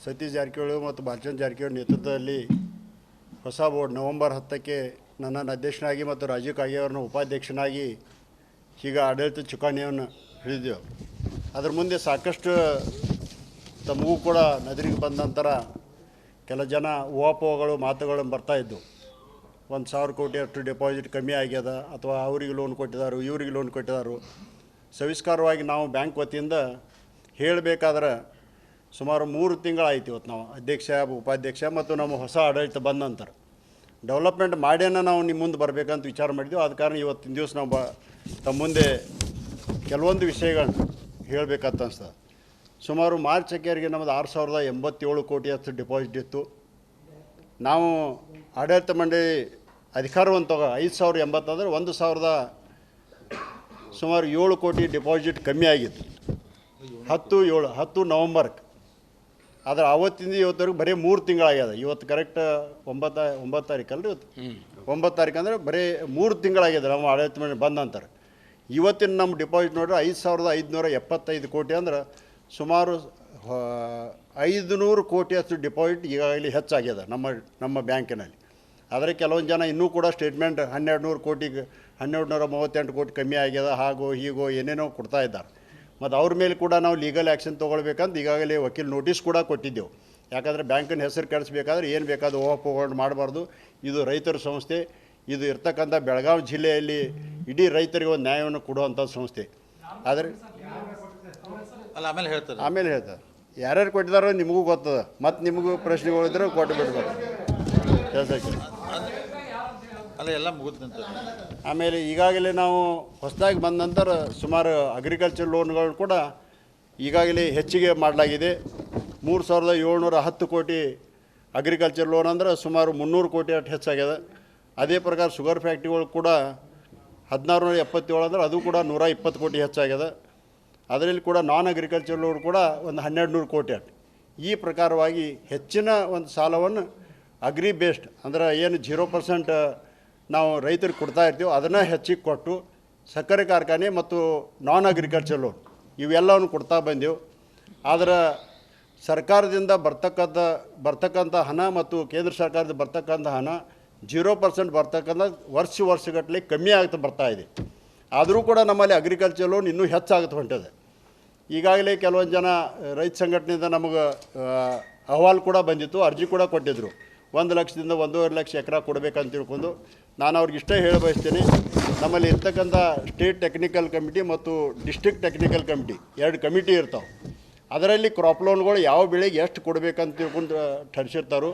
ಸತೀಶ್ ಜಾರಕಿಹೊಳಿ ಮತ್ತು ಬಾಲಚಂದ್ರ ಜಾರಕಿಹೊಳಿ ನೇತೃತ್ವದಲ್ಲಿ ಹೊಸ ಬೋರ್ಡ್ ನವೆಂಬರ್ ಹತ್ತಕ್ಕೆ ನನ್ನನ್ನು ಅಧ್ಯಕ್ಷನಾಗಿ ಮತ್ತು ರಾಜೀವ್ ಕಾಗೆ ಅವರನ್ನು ಉಪಾಧ್ಯಕ್ಷನಾಗಿ ಈಗ ಆಡಳಿತ ಚುಕಾಣಿಯನ್ನು ಹಿಡಿದೆವು ಅದ್ರ ಮುಂದೆ ಸಾಕಷ್ಟು ತಮಗೂ ಕೂಡ ನದಿಗೆ ಬಂದ ನಂತರ ಕೆಲ ಜನ ಊಹಾಪೋಹಗಳು ಮಾತುಗಳು ಬರ್ತಾ ಇದ್ದವು ಒಂದು ಸಾವಿರ ಕೋಟಿ ಅಷ್ಟು ಡೆಪಾಸಿಟ್ ಕಮ್ಮಿ ಆಗ್ಯದ ಅಥವಾ ಅವ್ರಿಗೆ ಲೋನ್ ಕೊಟ್ಟಿದ್ದಾರೆ ಇವ್ರಿಗೆ ಲೋನ್ ಕೊಟ್ಟಿದ್ದಾರೆ ಸವಿಸ್ಕಾರವಾಗಿ ನಾವು ಬ್ಯಾಂಕ್ ವತಿಯಿಂದ ಹೇಳಬೇಕಾದ್ರೆ ಸುಮಾರು ಮೂರು ತಿಂಗಳಾಯ್ತು ಇವತ್ತು ನಾವು ಅಧ್ಯಕ್ಷ, ಉಪಾಧ್ಯಕ್ಷ ಮತ್ತು ನಮ್ಮ ಹೊಸ ಆಡಳಿತ ಬಂದ ನಂತರ. ಡೆವಲಪ್ಮೆಂಟ್ ಮಾಡ್ಯನ ನಾವು ನಿಮ್ಮ ಮುಂದೆ ಬರಬೇಕಂತ ವಿಚಾರ ಮಾಡಿದ್ವಿ. ಆದ ಕಾರಣ ಇವತ್ತಿನ ದಿವಸ ನಾವು ಬ, ತಮ್ಮ ಮುಂದೆ ಕೆಲವೊಂದು ವಿಷಯಗಳನ್ನ ಹೇಳಬೇಕಂತ ಅನ್ಸ್ತದೆ ಸುಮಾರು ಮಾರ್ಚ್ ಅಕ್ಕಿಯರಿಗೆ ನಮ್ಮದು ಆರು ಸಾವಿರದ ಎಂಬತ್ತೇಳು ಕೋಟಿ ಅಷ್ಟು ಡಿಪಾಸಿಟ್ ಇತ್ತು. ನಾವು ಆಡಳಿತ ಮಂಡಳಿ ಅಧಿಕಾರವಂತಾಗ ಐದು ಸಾವಿರ ಎಂಬತ್ತಂದ್ರೆ ಒಂದು ಸಾವಿರದ ಸುಮಾರು ಏಳು ಕೋಟಿ ಡಿಪಾಸಿಟ್ ಕಮ್ಮಿ ಆಗಿತ್ತು. ಹತ್ತು ಏಳು, ಹತ್ತು ನವಂಬರ್ಗೆ ಆದರೆ ಅವತ್ತಿಂದ ಇವತ್ತವರೆಗೂ ಬರೀ ಮೂರು ತಿಂಗಳಾಗ್ಯದ. ಇವತ್ತು ಕರೆಕ್ಟ್ ಒಂಬತ್ತ ಒಂಬತ್ತು ತಾರೀಕಲ್ಲ ಇವತ್ತು? ಒಂಬತ್ತು ತಾರೀಕು ಅಂದ್ರೆ ಬರೀ ಮೂರು ತಿಂಗಳಾಗ್ಯದ ನಮ್ಮ ಆಡಳಿತ ಮೇಲೆ ಬಂದ ಅಂತಾರೆ ಇವತ್ತಿನ ನಮ್ಮ ಡಿಪಾಸಿಟ್ ನೋಡ್ರೆ ಐದು ಸಾವಿರದ ಐದುನೂರ ಎಪ್ಪತ್ತೈದು ಕೋಟಿ ಅಂದ್ರೆ ಸುಮಾರು ಐದು ನೂರು ಕೋಟಿ ಅಷ್ಟು ಡಿಪಾಸಿಟ್ ಈಗಾಗಲೇ ಹೆಚ್ಚಾಗ್ಯದ ನಮ್ಮ ನಮ್ಮ ಬ್ಯಾಂಕಿನಲ್ಲಿ. ಆದರೆ ಕೆಲವೊಂದು ಜನ ಇನ್ನೂ ಕೂಡ ಸ್ಟೇಟ್ಮೆಂಟ್ ಹನ್ನೆರಡು ನೂರು ಕೋಟಿಗೆ ಹನ್ನೆರಡು ನೂರ ಮೂವತ್ತೆಂಟು ಕೋಟಿ ಕಮ್ಮಿ ಆಗ್ಯದ ಹಾಗೋ ಹೀಗೋ ಏನೇನೋ ಕೊಡ್ತಾ ಇದ್ದಾರೆ. ಮತ್ತು ಅವ್ರ ಮೇಲೆ ಕೂಡ ನಾವು ಲೀಗಲ್ ಆ್ಯಕ್ಷನ್ ತೊಗೊಳ್ಬೇಕಂತ ಈಗಾಗಲೇ ವಕೀಲ್ ನೋಟಿಸ್ ಕೂಡ ಕೊಟ್ಟಿದ್ದೆವು. ಯಾಕಂದರೆ ಬ್ಯಾಂಕಿನ ಹೆಸರು ಕೆಡಿಸ್ಬೇಕಾದ್ರೆ ಏನು ಬೇಕಾದ ಊಹಾಪೋಹಗಳು ಮಾಡಬಾರ್ದು. ಇದು ರೈತರ ಸಂಸ್ಥೆ. ಇದು ಇರ್ತಕ್ಕಂಥ ಬೆಳಗಾವಿ ಜಿಲ್ಲೆಯಲ್ಲಿ ಇಡೀ ರೈತರಿಗೆ ಒಂದು ನ್ಯಾಯವನ್ನು ಕೊಡುವಂಥ ಸಂಸ್ಥೆ. ಆದರೆ ಅಲ್ಲ ಆಮೇಲೆ ಹೇಳ್ತಾರೆ. ಆಮೇಲೆ ಹೇಳ್ತಾರೆ. ಯಾರ್ಯಾರು ಕೊಟ್ಟಿದಾರೋ ನಿಮಗೂ ಗೊತ್ತದ. ಮತ್ತು ನಿಮಗೂ ಪ್ರಶ್ನೆಗಳಿದ್ರೆ ಕೊಟ್ಟು ಬಿಡ್ಬೋದು ಕೆಲಸಕ್ಕೆ. ಅಲ್ಲ ಎಲ್ಲ ಮುಗಿದಂತ ಆಮೇಲೆ ಈಗಾಗಲೇ ನಾವು ಹೊಸದಾಗಿ ಬಂದ ನಂತರ ಸುಮಾರು ಅಗ್ರಿಕಲ್ಚರ್ ಲೋನ್ಗಳು ಕೂಡ ಈಗಾಗಲೇ ಹೆಚ್ಚಿಗೆ ಮಾಡಲಾಗಿದೆ. ಮೂರು ಸಾವಿರದ ಏಳ್ನೂರ ಹತ್ತು ಕೋಟಿ ಅಗ್ರಿಕಲ್ಚರ್ ಲೋನ್ ಅಂದ್ರೆ ಸುಮಾರು ಮುನ್ನೂರು ಕೋಟಿ ಅಷ್ಟು ಹೆಚ್ಚಾಗಿದೆ ಅದೇ ಪ್ರಕಾರ ಶುಗರ್ ಫ್ಯಾಕ್ಟ್ರಿಗಳು ಕೂಡ ಹದಿನಾರು ನೂರ ಎಪ್ಪತ್ತೇಳು ಅಂದ್ರೆ ಅದು ಕೂಡ ನೂರ ಇಪ್ಪತ್ತು ಕೋಟಿ ಹೆಚ್ಚಾಗಿದೆ ಅದರಲ್ಲಿ ಕೂಡ ನಾನ್ ಅಗ್ರಿಕಲ್ಚರ್ ಲೋನ್ ಕೂಡ ಒಂದು ಹನ್ನೆರಡು ನೂರು ಕೋಟಿ ಅಷ್ಟು. ಈ ಪ್ರಕಾರವಾಗಿ ಹೆಚ್ಚಿನ ಒಂದು ಸಾಲವನ್ನು ಅಗ್ರಿ ಬೇಸ್ಡ್ ಅಂದ್ರೆ ಏನು ಜೀರೋ ಪರ್ಸೆಂಟ್ ನಾವು ರೈತರಿಗೆ ಕೊಡ್ತಾ ಇರ್ತೀವಿ ಅದನ್ನು ಹೆಚ್ಚಿಗೆ ಕೊಟ್ಟು ಸಕ್ಕರೆ ಕಾರ್ಖಾನೆ ಮತ್ತು ನಾನ್ ಅಗ್ರಿಕಲ್ಚರ್ ಲೋನ್ ಇವೆಲ್ಲವನ್ನು ಕೊಡ್ತಾ ಬಂದೆವು. ಆದರೆ ಸರ್ಕಾರದಿಂದ ಬರ್ತಕ್ಕಂಥ ಬರ್ತಕ್ಕಂಥ ಹಣ ಮತ್ತು ಕೇಂದ್ರ ಸರ್ಕಾರದಿಂದ ಬರ್ತಕ್ಕಂಥ ಹಣ ಜೀರೋ ಪರ್ಸೆಂಟ್ ಬರ್ತಕ್ಕಂಥ ವರ್ಷ ವರ್ಷಗಟ್ಟಲೆ ಕಮ್ಮಿ ಆಗ್ತಾ ಬರ್ತಾ ಇದೆ. ಆದರೂ ಕೂಡ ನಮ್ಮಲ್ಲಿ ಅಗ್ರಿಕಲ್ಚರ್ ಲೋನ್ ಇನ್ನೂ ಹೆಚ್ಚಾಗುತ್ತೆ ಹೊಂಟದೆ. ಈಗಾಗಲೇ ಕೆಲವೊಂದು ಜನ ರೈತ ಸಂಘಟನೆಯಿಂದ ನಮಗೆ ಅಹವಾಲು ಕೂಡ ಬಂದಿತ್ತು, ಅರ್ಜಿ ಕೂಡ ಕೊಟ್ಟಿದ್ದರು ಒಂದು ಲಕ್ಷದಿಂದ ಒಂದೂವರೆ ಲಕ್ಷ ಎಕರೆ ಕೊಡಬೇಕಂತ ತಿಳ್ಕೊಂಡು ನಾನು ಅವ್ರಿಗೆ ಇಷ್ಟೇ ಹೇಳ ಬಯಸ್ತೀನಿ, ನಮ್ಮಲ್ಲಿ ಇರ್ತಕ್ಕಂಥ ಸ್ಟೇಟ್ ಟೆಕ್ನಿಕಲ್ ಕಮಿಟಿ ಮತ್ತು ಡಿಸ್ಟ್ರಿಕ್ಟ್ ಟೆಕ್ನಿಕಲ್ ಕಮಿಟಿ ಎರಡು ಕಮಿಟಿ ಇರ್ತಾವೆ. ಅದರಲ್ಲಿ ಕ್ರಾಪ್ ಲೋನ್ಗಳು ಯಾವ ಬೆಳೆಗೆ ಎಷ್ಟು ಕೊಡಬೇಕಂತ ತಿಳ್ಕೊಂಡು ಠರಿಸಿರ್ತಾರೋ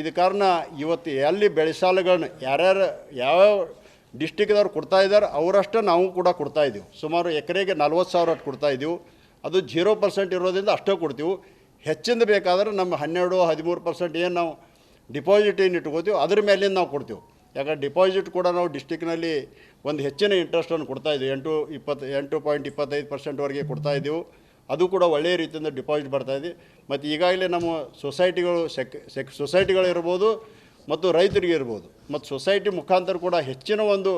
ಇದು ಕಾರಣ ಇವತ್ತು ಎಲ್ಲಿ ಬೆಳೆಸಾಲಗಳನ್ನ ಯಾರ್ಯಾರು ಯಾವ ಡಿಸ್ಟಿಕ್ದವ್ರು ಕೊಡ್ತಾ ಇದ್ದಾರೆ, ಅವರಷ್ಟೇ ನಾವು ಕೂಡ ಕೊಡ್ತಾ ಇದ್ದೀವಿ. ಸುಮಾರು ಎಕರೆಗೆ ನಲ್ವತ್ತು ಸಾವಿರ ಅಷ್ಟು ಕೊಡ್ತಾ ಇದ್ದೀವಿ. ಅದು ಜೀರೋ ಪರ್ಸೆಂಟ್ ಇರೋದ್ರಿಂದ ಅಷ್ಟೇ ಕೊಡ್ತೀವಿ. ಹೆಚ್ಚಿಂದ ಬೇಕಾದ್ರೆ ನಮ್ಮ ಹನ್ನೆರಡು, ಹದಿಮೂರು ಪರ್ಸೆಂಟ್ ಏನು ನಾವು ಡಿಪಾಸಿಟ್ ಏನು ಇಟ್ಕೋತೀವಿ ಅದ್ರ ಮೇಲಿಂದ ನಾವು ಕೊಡ್ತೀವಿ. ಯಾಕಂದ್ರೆ ಡಿಪಾಸಿಟ್ ಕೂಡ ನಾವು ಡಿಸ್ಟಿಕ್ನಲ್ಲಿ ಒಂದು ಹೆಚ್ಚಿನ ಇಂಟ್ರೆಸ್ಟನ್ನು ಕೊಡ್ತಾ ಇದ್ದೀವಿ ಎಂಟು ಇಪ್ಪತ್ತು ಎಂಟು ಪಾಯಿಂಟ್ ಇಪ್ಪತ್ತೈದು ಪರ್ಸೆಂಟ್ವರೆಗೆ ಕೊಡ್ತಾ ಇದ್ದೀವಿ. ಅದು ಕೂಡ ಒಳ್ಳೆಯ ರೀತಿಯಿಂದ ಡಿಪಾಸಿಟ್ ಬರ್ತಾ ಇದೆ. ಮತ್ತು ಈಗಾಗಲೇ ನಮ್ಮ ಸೊಸೈಟಿಗಳು ಸೆಕ್ ಸೆಕ್ ಸೊಸೈಟಿಗಳಿರ್ಬೋದು ಮತ್ತು ರೈತರಿಗೆ ಇರ್ಬೋದು. ಮತ್ತು ಸೊಸೈಟಿ ಮುಖಾಂತರ ಕೂಡ ಹೆಚ್ಚಿನ ಒಂದು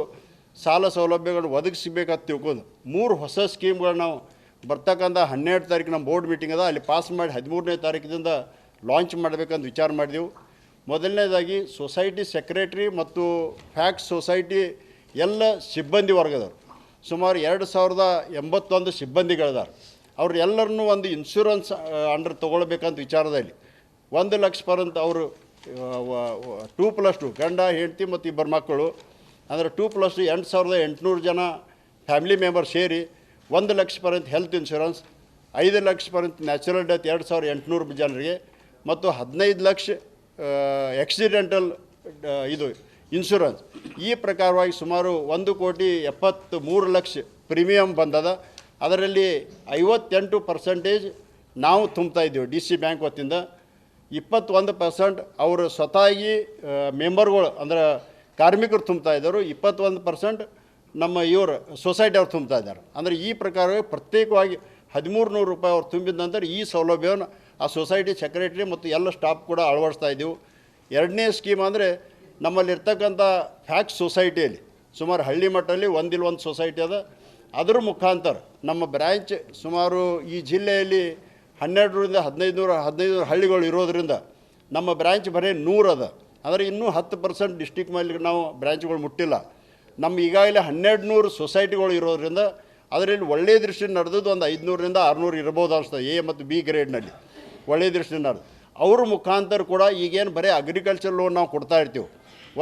ಸಾಲ ಸೌಲಭ್ಯಗಳು ಒದಗಿಸಬೇಕಂತ ತಿಳ್ಕೊಂಡು ಮೂರು ಹೊಸ ಸ್ಕೀಮ್ಗಳು ನಾವು ಬರ್ತಕ್ಕಂಥ ಹನ್ನೆರಡು ತಾರೀಕು ನಮ್ಮ ಬೋರ್ಡ್ ಮೀಟಿಂಗ್ ಅದ. ಅಲ್ಲಿ ಪಾಸ್ ಮಾಡಿ ಹದಿಮೂರನೇ ತಾರೀಕಿನಿಂದ ಲಾಂಚ್ ಮಾಡಬೇಕಂತ ವಿಚಾರ ಮಾಡಿದೆವು. ಮೊದಲನೇದಾಗಿ ಸೊಸೈಟಿ ಸೆಕ್ರೆಟ್ರಿ ಮತ್ತು ಫ್ಯಾಕ್ಸ್ ಸೊಸೈಟಿ ಎಲ್ಲ ಸಿಬ್ಬಂದಿ ವರ್ಗದವರು. ಸುಮಾರು ಎರಡು ಸಾವಿರದ ಎಂಬತ್ತೊಂದು ಸಿಬ್ಬಂದಿಗಳಿದ್ದಾರೆ ಅವ್ರು ಎಲ್ಲರನ್ನೂ ಒಂದು ಇನ್ಶೂರೆನ್ಸ್ ಅಂಡರ್ ತೊಗೊಳ್ಬೇಕಂತ ವಿಚಾರದಲ್ಲಿ ಒಂದು ಲಕ್ಷ ಪರಂತ ಅವರು ಟೂ ಪ್ಲಸ್ ಟು ಗಂಡ, ಹೆಂಡತಿ ಮತ್ತು ಇಬ್ಬರು ಮಕ್ಕಳು, ಅಂದರೆ ಟೂ ಪ್ಲಸ್ ಟು ಎಂಟು ಸಾವಿರದ ಎಂಟುನೂರು ಜನ ಫ್ಯಾಮಿಲಿ ಮೆಂಬರ್ ಸೇರಿ ಒಂದು ಲಕ್ಷ ಪರ್ಯಂತ ಹೆಲ್ತ್ ಇನ್ಶೂರೆನ್ಸ್ ಐದು ಲಕ್ಷ ಪರ್ಯಂತ ನ್ಯಾಚುರಲ್ ಡೆತ್ ಎರಡು ಸಾವಿರದ ಎಂಟುನೂರು ಜನರಿಗೆ, ಮತ್ತು ಹದಿನೈದು ಲಕ್ಷ ಆಕ್ಸಿಡೆಂಟಲ್ ಇದು ಇನ್ಶೂರೆನ್ಸ್ ಈ ಪ್ರಕಾರವಾಗಿ ಸುಮಾರು ಒಂದು ಕೋಟಿ ಎಪ್ಪತ್ತು ಮೂರು ಲಕ್ಷ ಪ್ರೀಮಿಯಂ ಬಂದದ. ಅದರಲ್ಲಿ ಐವತ್ತೆಂಟು ಪರ್ಸೆಂಟೇಜ್ ನಾವು ತುಂಬ್ತಾ ಇದ್ದೀವಿ ಡಿ ಸಿ ಬ್ಯಾಂಕ್ ವತಿಯಿಂದ ಇಪ್ಪತ್ತೊಂದು ಪರ್ಸೆಂಟ್ ಅವರು ಸ್ವತಾಗಿ ಮೆಂಬರ್ಗಳು ಅಂದ್ರೆ ಕಾರ್ಮಿಕರು ತುಂಬ್ತಾ ಇದ್ದರು. ಇಪ್ಪತ್ತೊಂದು ಪರ್ಸೆಂಟ್ ನಮ್ಮ ಇವರು ಸೊಸೈಟಿ ಅವ್ರು ತುಂಬ್ತಾ ಇದ್ದಾರೆ. ಅಂದರೆ ಈ ಪ್ರಕಾರವಾಗಿ ಪ್ರತ್ಯೇಕವಾಗಿ ಹದಿಮೂರು ನೂರು ರೂಪಾಯಿ ಅವ್ರು ತುಂಬಿದ ನಂತರ ಈ ಸೌಲಭ್ಯವನ್ನು ಆ ಸೊಸೈಟಿ ಸೆಕ್ರೆಟ್ರಿ ಮತ್ತು ಎಲ್ಲ ಸ್ಟಾಫ್ ಕೂಡ ಅಳವಡಿಸ್ತಾ ಇದ್ದೀವಿ. ಎರಡನೇ ಸ್ಕೀಮ್ ಅಂದರೆ ನಮ್ಮಲ್ಲಿರ್ತಕ್ಕಂಥ ಫ್ಯಾಕ್ಸ್ ಸೊಸೈಟಿಯಲ್ಲಿ, ಸುಮಾರು ಹಳ್ಳಿ ಮಟ್ಟದಲ್ಲಿ ಒಂದಿಲ್ಲ ಒಂದು ಸೊಸೈಟಿ ಅದ. ಅದರ ಮುಖಾಂತರ ನಮ್ಮ ಬ್ರ್ಯಾಂಚ್ ಸುಮಾರು ಈ ಜಿಲ್ಲೆಯಲ್ಲಿ ಹನ್ನೆರಡರಿಂದ ಹದಿನೈದು ನೂರ ಹದಿನೈದು ನೂರು ಹಳ್ಳಿಗಳು ಇರೋದರಿಂದ ನಮ್ಮ ಬ್ರ್ಯಾಂಚ್ ಬರೀ ನೂರು ಅದ. ಅಂದರೆ ಇನ್ನೂ ಹತ್ತು ಪರ್ಸೆಂಟ್ ಡಿಸ್ಟಿಕ್ ಮೇಲೆ ನಾವು ಬ್ರ್ಯಾಂಚ್ಗಳು ಮುಟ್ಟಿಲ್ಲ. ನಮ್ಮ ಈಗಾಗಲೇ ಹನ್ನೆರಡು ನೂರು ಸೊಸೈಟಿಗಳು ಇರೋದರಿಂದ, ಅದರಲ್ಲಿ ಒಳ್ಳೆಯ ದೃಷ್ಟಿ ನಡೆದದ್ದು ಒಂದು ಐದುನೂರರಿಂದ ಆರುನೂರು ಇರ್ಬೋದು ಅನಿಸ್ತದೆ ಎ ಮತ್ತು ಬಿ ಗ್ರೇಡ್ನಲ್ಲಿ. ಒಳ್ಳೆಯ ದೃಷ್ಟಿಯಿಂದ ಅವ್ರ ಮುಖಾಂತರ ಕೂಡ ಈಗೇನು ಬರೀ ಅಗ್ರಿಕಲ್ಚರ್ ಲೋನ್ ನಾವು ಕೊಡ್ತಾ ಇರ್ತೀವಿ.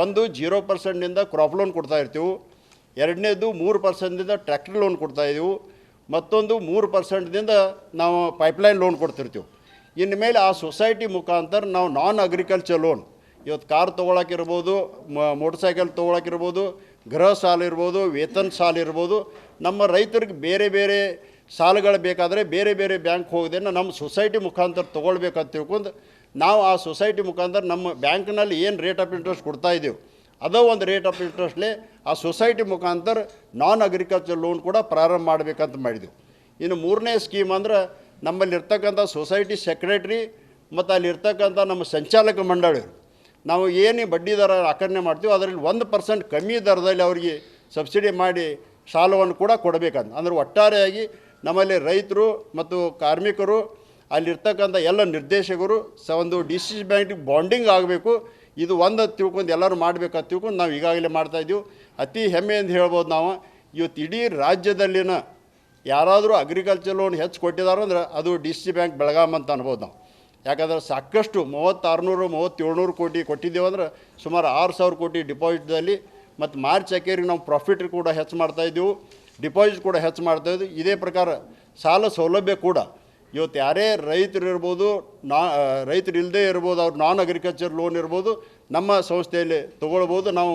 ಒಂದು ಜೀರೋ ಪರ್ಸೆಂಟಿಂದ ಕ್ರಾಪ್ ಲೋನ್ ಕೊಡ್ತಾ ಇರ್ತೀವಿ. ಎರಡನೇದು ಮೂರು ಪರ್ಸೆಂಟಿಂದ ಟ್ರ್ಯಾಕ್ಟರ್ ಲೋನ್ ಕೊಡ್ತಾ ಇದ್ದೀವಿ ಮತ್ತೊಂದು ಮೂರು ಪರ್ಸೆಂಟ್ದಿಂದ ನಾವು ಪೈಪ್ಲೈನ್ ಲೋನ್ ಕೊಡ್ತಿರ್ತೀವಿ. ಇನ್ನು ಮೇಲೆ ಆ ಸೊಸೈಟಿ ಮುಖಾಂತರ ನಾವು ನಾನ್ ಅಗ್ರಿಕಲ್ಚರ್ ಲೋನ್ ಇವತ್ತು ಕಾರ್ ತೊಗೊಳಕ್ಕಿರ್ಬೋದು ಮೋಟರ್ ಸೈಕಲ್ ತೊಗೊಳಕ್ಕಿರ್ಬೋದು ಗೃಹ ಸಾಲ ಇರ್ಬೋದು, ವೇತನ ಸಾಲ ಇರ್ಬೋದು, ನಮ್ಮ ರೈತರಿಗೆ ಬೇರೆ ಬೇರೆ ಸಾಲಗಳು ಬೇಕಾದರೆ ಬೇರೆ ಬೇರೆ ಬ್ಯಾಂಕ್ ಹೋಗೋದನ್ನು ನಮ್ಮ ಸೊಸೈಟಿ ಮುಖಾಂತರ ತೊಗೊಳ್ಬೇಕಂತ ತಿಳ್ಕೊಂಡು ನಾವು ಆ ಸೊಸೈಟಿ ಮುಖಾಂತರ ನಮ್ಮ ಬ್ಯಾಂಕ್ನಲ್ಲಿ ಏನು ರೇಟ್ ಆಫ್ ಇಂಟ್ರೆಸ್ಟ್ ಕೊಡ್ತಾ ಇದ್ದೀವಿ ಅದೋ ಒಂದು ರೇಟ್ ಆಫ್ ಇಂಟ್ರೆಸ್ಟ್ಲೆ ಆ ಸೊಸೈಟಿ ಮುಖಾಂತರ ನಾನ್ ಅಗ್ರಿಕಲ್ಚರ್ ಲೋನ್ ಕೂಡ ಪ್ರಾರಂಭ ಮಾಡಬೇಕಂತ ಮಾಡಿದೆವು. ಇನ್ನು ಮೂರನೇ ಸ್ಕೀಮ್ ಅಂದ್ರೆ ನಮ್ಮಲ್ಲಿರ್ತಕ್ಕಂಥ ಸೊಸೈಟಿ ಸೆಕ್ರೆಟ್ರಿ ಮತ್ತು ಅಲ್ಲಿರ್ತಕ್ಕಂಥ ನಮ್ಮ ಸಂಚಾಲಕ ಮಂಡಳಿ ನಾವು ಏನು ಬಡ್ಡಿ ದರ ಆಕರಣೆ ಮಾಡ್ತೀವೋ ಅದರಲ್ಲಿ ಒಂದು ಪರ್ಸೆಂಟ್ ಕಮ್ಮಿ ದರದಲ್ಲಿ ಅವರಿಗೆ ಸಬ್ಸಿಡಿ ಮಾಡಿ ಸಾಲವನ್ನು ಕೂಡ ಕೊಡಬೇಕಂತ. ಅಂದ್ರೆ ಒಟ್ಟಾರೆಯಾಗಿ ನಮ್ಮಲ್ಲಿ ರೈತರು ಮತ್ತು ಕಾರ್ಮಿಕರು, ಅಲ್ಲಿರ್ತಕ್ಕಂಥ ಎಲ್ಲ ನಿರ್ದೇಶಕರು, ಸ ಒಂದು ಡಿ ಸಿ ಸಿ ಬ್ಯಾಂಕಿಗೆ ಬಾಂಡಿಂಗ್ ಆಗಬೇಕು. ಇದು ಒಂದು ತಿಳ್ಕೊಂಡು ಎಲ್ಲರೂ ಮಾಡಬೇಕಂತ ತಿಳ್ಕೊಂಡು ನಾವು ಈಗಾಗಲೇ ಮಾಡ್ತಾಯಿದ್ದೀವಿ ಅತಿ ಹೆಮ್ಮೆ ಅಂತ ಹೇಳ್ಬೋದು ನಾವು. ಇವತ್ತು ಇಡೀ ರಾಜ್ಯದಲ್ಲಿನ ಯಾರಾದರೂ ಅಗ್ರಿಕಲ್ಚರ್ ಲೋನ್ ಹೆಚ್ಚು ಕೊಟ್ಟಿದ್ದಾರೆ ಅಂದ್ರೆ ಅದು ಡಿ ಸಿ ಬ್ಯಾಂಕ್ ಬೆಳಗಾಮ್ ಅಂತ ಅನ್ಬೋದು ನಾವು. ಯಾಕಂದ್ರೆ ಸಾಕಷ್ಟು ಮೂವತ್ತಾರುನೂರು, ಮೂವತ್ತೇಳ್ನೂರು ಕೋಟಿ ಕೊಟ್ಟಿದ್ದೇವೆ ಅಂದ್ರೆ ಸುಮಾರು ಆರು ಸಾವಿರ ಕೋಟಿ ಡಿಪಾಸಿಟ್ದಲ್ಲಿ ಮತ್ತು ಮಾರ್ಚ್ ಅಕೇರಿಗೆ ನಾವು ಪ್ರಾಫಿಟ್ ಕೂಡ ಹೆಚ್ಚು ಮಾಡ್ತಾಯಿದ್ದೀವಿ ಡಿಪಾಸಿಟ್ ಕೂಡ ಹೆಚ್ಚು ಮಾಡ್ತಾ ಇದ್ದು ಇದೇ ಪ್ರಕಾರ ಸಾಲ ಸೌಲಭ್ಯ ಕೂಡ. ಇವತ್ತು ಯಾರೇ ರೈತರು ಇರ್ಬೋದು, ನಾ ರೈತರು ಇಲ್ಲದೇ ಇರ್ಬೋದು, ಅವ್ರು ನಾನ್ ಅಗ್ರಿಕಲ್ಚರ್ ಲೋನ್ ಇರ್ಬೋದು, ನಮ್ಮ ಸಂಸ್ಥೆಯಲ್ಲಿ ತೊಗೊಳ್ಬೋದು. ನಾವು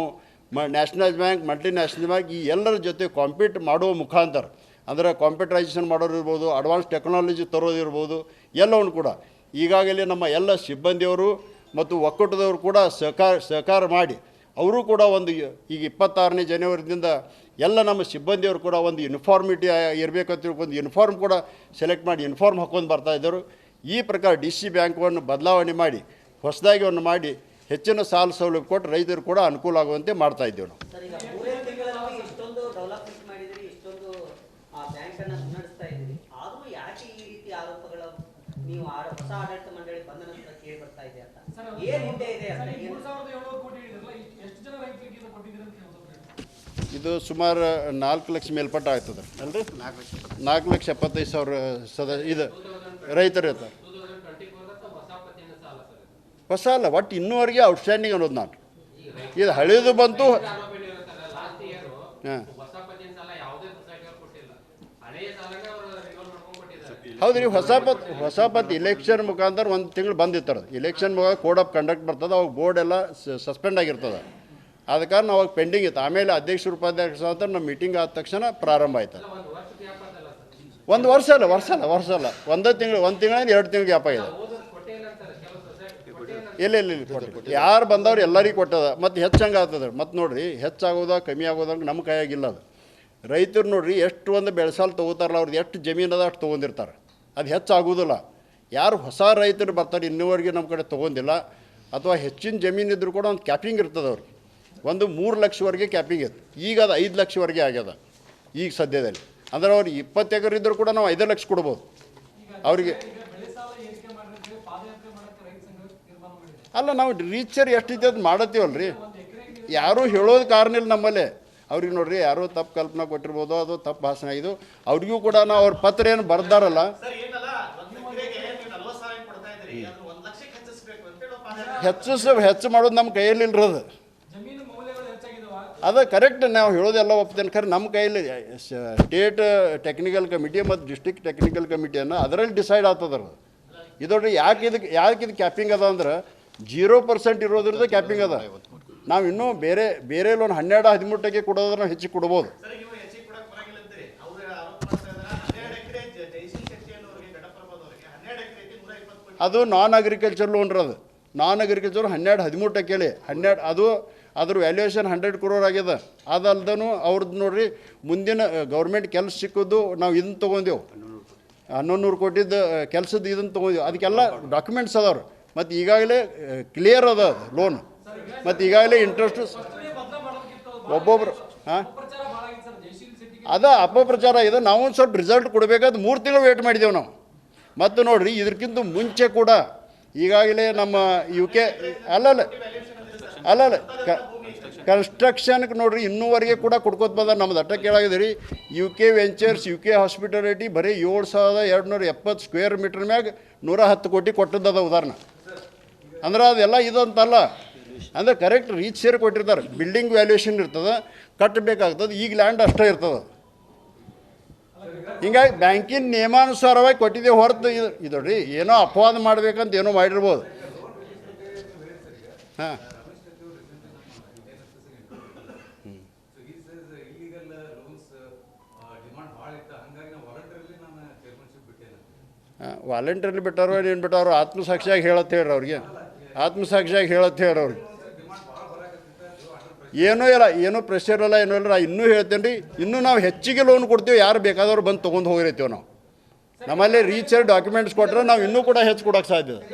ಮ national bank multi national bank ಈ ಎಲ್ಲರ ಜೊತೆ ಕಾಂಪೀಟ್ ಮಾಡುವ ಮುಖಾಂತರ. ಅಂದರೆ ಕಾಂಪ್ಯೂಟರೈಸೇಷನ್ ಮಾಡೋರು ಇರ್ಬೋದು ಅಡ್ವಾನ್ಸ್ ಟೆಕ್ನಾಲಜಿ ತರೋದು ಇರ್ಬೋದು, ಎಲ್ಲವನ್ನು ಕೂಡ. ಈಗಾಗಲೇ ನಮ್ಮ ಎಲ್ಲ ಸಿಬ್ಬಂದಿಯವರು ಮತ್ತು ಒಕ್ಕೂಟದವರು ಕೂಡ ಸಹಕಾರ ಸಹಕಾರ ಮಾಡಿ. ಅವರು ಕೂಡ ಒಂದು ಈಗ ಇಪ್ಪತ್ತಾರನೇ ಜನವರಿದಿಂದ ಎಲ್ಲ ನಮ್ಮ ಸಿಬ್ಬಂದಿಯವರು ಕೂಡ ಒಂದು ಯೂನಿಫಾರ್ಮಿಟಿ ಇರಬೇಕಂತ ಒಂದು ಯೂನಿಫಾರ್ಮ್ ಕೂಡ ಸೆಲೆಕ್ಟ್ ಮಾಡಿ ಯೂನಿಫಾರ್ಮ್ ಹಾಕ್ಕೊಂಡು ಬರ್ತಾ ಇದ್ದರು. ಈ ಪ್ರಕಾರ ಡಿ ಸಿ ಬ್ಯಾಂಕನ್ನು ಬದಲಾವಣೆ ಮಾಡಿ ಹೊಸದಾಗಿ ಒಂದು ಮಾಡಿ ಹೆಚ್ಚಿನ ಸಾಲ ಸೌಲಭ್ಯ ಕೊಟ್ಟು ರೈತರು ಕೂಡ ಅನುಕೂಲ ಆಗುವಂತೆ ಮಾಡ್ತಾ ಇದ್ದೇವೆ ನಾವು. ಸರ್ ಈಗ ತಿಂಗಳಲ್ಲಿ ಇಷ್ಟೊಂದು ಡೆವಲಪ್ಮೆಂಟ್ ಮಾಡಿದಿರಿ ಇಷ್ಟೊಂದು ಆ ಬ್ಯಾಂಕ್ ಅನ್ನ ಇದ್ದೀರಿ. ಆದ್ರೂ ಯಾಕೆ ಈ ರೀತಿ ಆರೋಪಗಳ ನೀವು ಹೊಸ ಆಡಳಿತ ಮಂಡಳಿ ಬಂದ ನಂತರ ಕೇಳಿ ಬರ್ತಾ ಇದೆ ಅಂತ? ಏನ್ ಹಿಂದೆ ಇದೆ ಅಂತ ಏನು ಮೂರು ಸಾವಿರದ ಏಳ್ನೂರು ಕೋಟಿ ಹೇಳಿದ್ರಲ್ಲ ಇ- ಎಷ್ಟು ಜನ ರೈತರಿಗೆ ಇದು ಕೊಟ್ಟಿದ್ದೀರಿ ಅಂತ ಕೇಳ್ಬೋದು ಇದು ಸುಮಾರು ನಾಲ್ಕು ಲಕ್ಷ ಮೇಲ್ಪಟ್ಟ ಆಗ್ತದೆ. ಅಲ್ರಿ? ನಾಲ್ಕು ಲಕ್ಷ ಎಪ್ಪತ್ತೈದು ಸಾವಿರ ಸದ ಇದು ರೈತರು ಇರ್ತಾರೆ. ಹೊಸ ಅಲ್ಲ ಒಟ್ಟು ಇನ್ನೂವರೆಗೆ ಔಟ್ಸ್ಟ್ಯಾಂಡಿಂಗ್ ಅನ್ನೋದು ನಾನು. ಇದು ಹಳೆಯದು ಬಂತು. ಹಾಂ. ಹೌದು ರೀ ಹೊಸ ಪತ್ ಹೊಸ ಪತ್ ಇಲೆಕ್ಷನ್ ಮುಖಾಂತರ ಒಂದು ತಿಂಗಳು ಬಂದಿರ್ತಾರೆ ಇಲೆಕ್ಷನ್ ಮುಖ ಕೋಡ್ ಆಫ್ ಕಂಡಕ್ಟ್ ಬರ್ತದೆ ಅವಾಗ ಬೋರ್ಡ್ ಎಲ್ಲ ಸಸ್ಪೆಂಡ್ ಆಗಿರ್ತದೆ. ಆದ ಕಾರಣ ಅವಾಗ ಪೆಂಡಿಂಗ್ ಇತ್ತು. ಆಮೇಲೆ ಅಧ್ಯಕ್ಷರು ಉಪಾಧ್ಯಕ್ಷ ಅಂತ ನಮ್ಮ ಮೀಟಿಂಗ್ ಆದ ತಕ್ಷಣ ಪ್ರಾರಂಭ ಆಯ್ತು. ಒಂದು ವರ್ಷ ಅಲ್ಲ ವರ್ಷ ಅಲ್ಲ ವರ್ಷ ಅಲ್ಲ ಒಂದೇ ತಿಂಗಳು ಒಂದು ತಿಂಗಳಿಂದ ಎರಡು ತಿಂಗಳು ಗ್ಯಾಪ್ ಆಗಿದೆ. ಇಲ್ಲ ಇಲ್ಲ ಇಲ್ಲ ಯಾರು ಬಂದವ್ರು ಎಲ್ಲರಿಗೂ ಕೊಟ್ಟದ. ಮತ್ತು ಹೆಚ್ಚಂಗೆ ಆಗ್ತದೆ. ಮತ್ತು ನೋಡಿರಿ ಹೆಚ್ಚಾಗೋದ ಕಮ್ಮಿ ಆಗೋದಂಗೆ ನಮ್ಮ ಕೈಯಾಗಿಲ್ಲ ಅದು. ರೈತರು ನೋಡಿರಿ ಎಷ್ಟು ಒಂದು ಬೆಳೆಸಾಲ ತೊಗೋತಾರಲ್ಲ ಅವ್ರದ್ದು ಎಷ್ಟು ಜಮೀನು ಅದ ಅಷ್ಟು ತೊಗೊಂಡಿರ್ತಾರೆ. ಅದು ಹೆಚ್ಚಾಗೋದಿಲ್ಲ ಯಾರು ಹೊಸ ರೈತರು ಬರ್ತಾರೆ ಇನ್ನೂವರೆಗೆ ನಮ್ಮ ಕಡೆ ತೊಗೊಂಡಿಲ್ಲ. ಅಥವಾ ಹೆಚ್ಚಿನ ಜಮೀನು ಇದ್ರೂ ಕೂಡ ಒಂದು ಕ್ಯಾಪಿಂಗ್ ಇರ್ತದೆ ಅವ್ರಿಗೆ ಒಂದು ಮೂರು ಲಕ್ಷವರೆಗೆ ಕ್ಯಾಪಿಂಗ್ ಇತ್ತು. ಈಗ ಅದು ಐದು ಲಕ್ಷವರೆಗೆ ಆಗ್ಯದ. ಈಗ ಸದ್ಯದಲ್ಲಿ. ಅಂದ್ರೆ ಅವ್ರು ಇಪ್ಪತ್ತು ಎಕರೆ ಇದ್ದರೂ ಕೂಡ ನಾವು ಐದು ಲಕ್ಷ ಕೊಡ್ಬೋದು. ಅವರಿಗೆ ಅಲ್ಲ ನಾವು ರೀಚರ್ ಎಷ್ಟಿದೆ ಅದು ಮಾಡತ್ತೀವಲ್ರಿ. ಯಾರೂ ಹೇಳೋದು ಕಾರಣ ಇಲ್ಲ ನಮ್ಮಲ್ಲಿ. ಅವ್ರಿಗೆ ನೋಡ್ರಿ ಯಾರೋ ತಪ್ಪು ಕಲ್ಪನೆ ಕೊಟ್ಟಿರ್ಬೋದು ಅದು ತಪ್ಪು ಭಾಷಣ ಇದು. ಅವ್ರಿಗೂ ಕೂಡ ನಾವು ಅವ್ರ ಪತ್ರ ಏನು ಬರ್ದಾರಲ್ಲ ಹೆಚ್ಚಿಸ ಹೆಚ್ಚು ಮಾಡೋದು ನಮ್ಮ ಕೈಯಲ್ಲಿ ಇಲ್ರದು ಅದು ಕರೆಕ್ಟ್ ನಾವು ಹೇಳೋದೆಲ್ಲ ಒಪ್ತೇನೆ. ಖರೆ ನಮ್ಮ ಕೈಯಲ್ಲಿ ಸ್ಟೇಟ್ ಟೆಕ್ನಿಕಲ್ ಕಮಿಟಿ ಮತ್ತು ಡಿಸ್ಟಿಕ್ ಟೆಕ್ನಿಕಲ್ ಕಮಿಟಿಯನ್ನು ಅದರಲ್ಲಿ ಡಿಸೈಡ್ ಆಗ್ತದ್ರ ಇದೊಡ್ರಿ ಯಾಕೆ ಇದಕ್ಕೆ ಯಾಕೆ ಇದು ಕ್ಯಾಪಿಂಗ್ ಅದ ಅಂದ್ರೆ ಜೀರೋ ಪರ್ಸೆಂಟ್ ಇರೋದ್ರದ್ದು ಕ್ಯಾಪಿಂಗ್ ಅದ. ನಾವು ಇನ್ನೂ ಬೇರೆ ಬೇರೆ ಲೋನ್ ಹನ್ನೆರಡು ಹದಿಮೂಟಕ್ಕೆ ಕೊಡೋದ್ರೆ ನಾವು ಹೆಚ್ಚಿಗೆ ಕೊಡ್ಬೋದು ಅದು ನಾನ್ ಅಗ್ರಿಕಲ್ಚರ್ ಲೋನ್ ಅದು ನಾನ್ ಅಗ್ರಿಕಲ್ಚರ್ ಹನ್ನೆರಡು ಹದಿಮೂರು ಟಕ್ಕೆಲಿ ಹನ್ನೆರಡು ಅದು ಅದ್ರ ವ್ಯಾಲ್ಯೂಯೇಷನ್ ಹಂಡ್ರೆಡ್ ಕ್ರೋರ್ ಆಗ್ಯದ. ಅದಲ್ದನು ಅವ್ರದ್ದು ನೋಡ್ರಿ, ಮುಂದಿನ ಗೌರ್ಮೆಂಟ್ ಕೆಲಸ ಸಿಕ್ಕೋದು ನಾವು ಇದನ್ನು ತೊಗೊಂಡೆವು. ಹನ್ನೊಂದು ನೂರು ಕೋಟಿದ್ದು ಕೆಲಸದ ಇದನ್ನು ತೊಗೊಂಡೆವು. ಅದಕ್ಕೆಲ್ಲ ಡಾಕ್ಯುಮೆಂಟ್ಸ್ ಅದಾವ್ರು. ಮತ್ತು ಈಗಾಗಲೇ ಕ್ಲಿಯರ್ ಅದ ಲೋನ್ ಮತ್ತು ಈಗಾಗಲೇ ಇಂಟ್ರೆಸ್ಟು ಒಬ್ಬೊಬ್ರು, ಹಾಂ? ಅದ ಅಪಪ್ರಚಾರ ಇದೆ. ನಾವು ಒಂದು ಸ್ವಲ್ಪ ರಿಸಲ್ಟ್ ಕೊಡಬೇಕಾದ ಮೂರು ತಿಂಗಳು ವೇಟ್ ಮಾಡಿದ್ದೇವೆ ನಾವು. ಮತ್ತು ನೋಡ್ರಿ ಇದಕ್ಕಿಂತ ಮುಂಚೆ ಕೂಡ ಈಗಾಗಲೇ ನಮ್ಮ ಯು ಕೆ ಅಲ್ಲಲ್ಲ. ಅಲ್ಲಲ್ಲ ಅಲ್ಲ ಕನ್ಸ್ಟ್ರಕ್ಷನ್ಗೆ ನೋಡ್ರಿ, ಇನ್ನೂವರೆಗೆ ಕೂಡ ಕೊಡ್ಕೋತ ಬಂದ ನಮ್ದು. ಅಟ್ಟ ಕೇಳಾಗಿದೆ ರೀ U K ventures U K hospitality ಬರೀ ಏಳು ಸಾವಿರದ ಎರಡು ನೂರ ಎಪ್ಪತ್ತು ಸ್ಕ್ವೇರ್ ಮೀಟ್ರ್ ಮ್ಯಾಗ ನೂರ ಹತ್ತು ಕೋಟಿ ಕೊಟ್ಟದ್ದದ ಉದಾಹರಣೆ. ಅಂದ್ರೆ ಅದೆಲ್ಲ ಇದಂತಲ್ಲ. ಅಂದ್ರೆ ಕರೆಕ್ಟ್ ರೀಚ್ ಸೇರಿ ಕೊಟ್ಟಿರ್ತಾರೆ. ಬಿಲ್ಡಿಂಗ್ ವ್ಯಾಲ್ಯೂಯೇಷನ್ ಇರ್ತದೆ ಕಟ್ಟಬೇಕಾಗ್ತದೆ ಈಗ ಲ್ಯಾಂಡ್ ಅಷ್ಟೇ ಇರ್ತದೆ. ಹಿಂಗಾಗಿ ಬ್ಯಾಂಕಿನ ನಿಯಮಾನುಸಾರವಾಗಿ ಕೊಟ್ಟಿದ್ದೇವೆ ಹೊರತು ಇದು ಇದು ರೀ ಏನೋ ಅಪವಾದ ಮಾಡ್ಬೇಕಂತ ಏನೋ ಮಾಡಿರ್ಬೋದು. ಹಾಂ. ವಾಲಂಟಿಯರ್ಲಿ ಬಿಟ್ಟಾರೋ ಏನು ಬಿಟ್ಟಾರೋ ಆತ್ಮಸಾಕ್ಷಿಯಾಗಿ ಹೇಳತ್ತೆ ಹೇಳ್ರಿ ಅವ್ರಿಗೆ. ಆತ್ಮಸಾಕ್ಷಿಯಾಗಿ ಹೇಳತ್ತೆ ಹೇಳ್ರಿ ಅವ್ರಿಗೆ ಏನೂ ಇಲ್ಲ ಏನೂ ಪ್ರೆಷರ್ ಇಲ್ಲ ಏನೂ ಇಲ್ಲ ಇನ್ನೂ ಹೇಳ್ತೇನೆ ರೀ ಇನ್ನೂ ನಾವು ಹೆಚ್ಚಿಗೆ ಲೋನ್ ಕೊಡ್ತೀವಿ ಯಾರು ಬೇಕಾದವ್ರು ಬಂದು ತೊಗೊಂಡು ಹೋಗಿರ್ತೀವಿ ನಾವು. ನಮ್ಮಲ್ಲಿ ರೀಚರ್ ಡಾಕ್ಯುಮೆಂಟ್ಸ್ ಕೊಟ್ಟರೆ ನಾವು ಇನ್ನೂ ಕೂಡ ಹೆಚ್ಚು ಕೊಡೋಕೆ ಸಾಧ್ಯ ಇದೆ.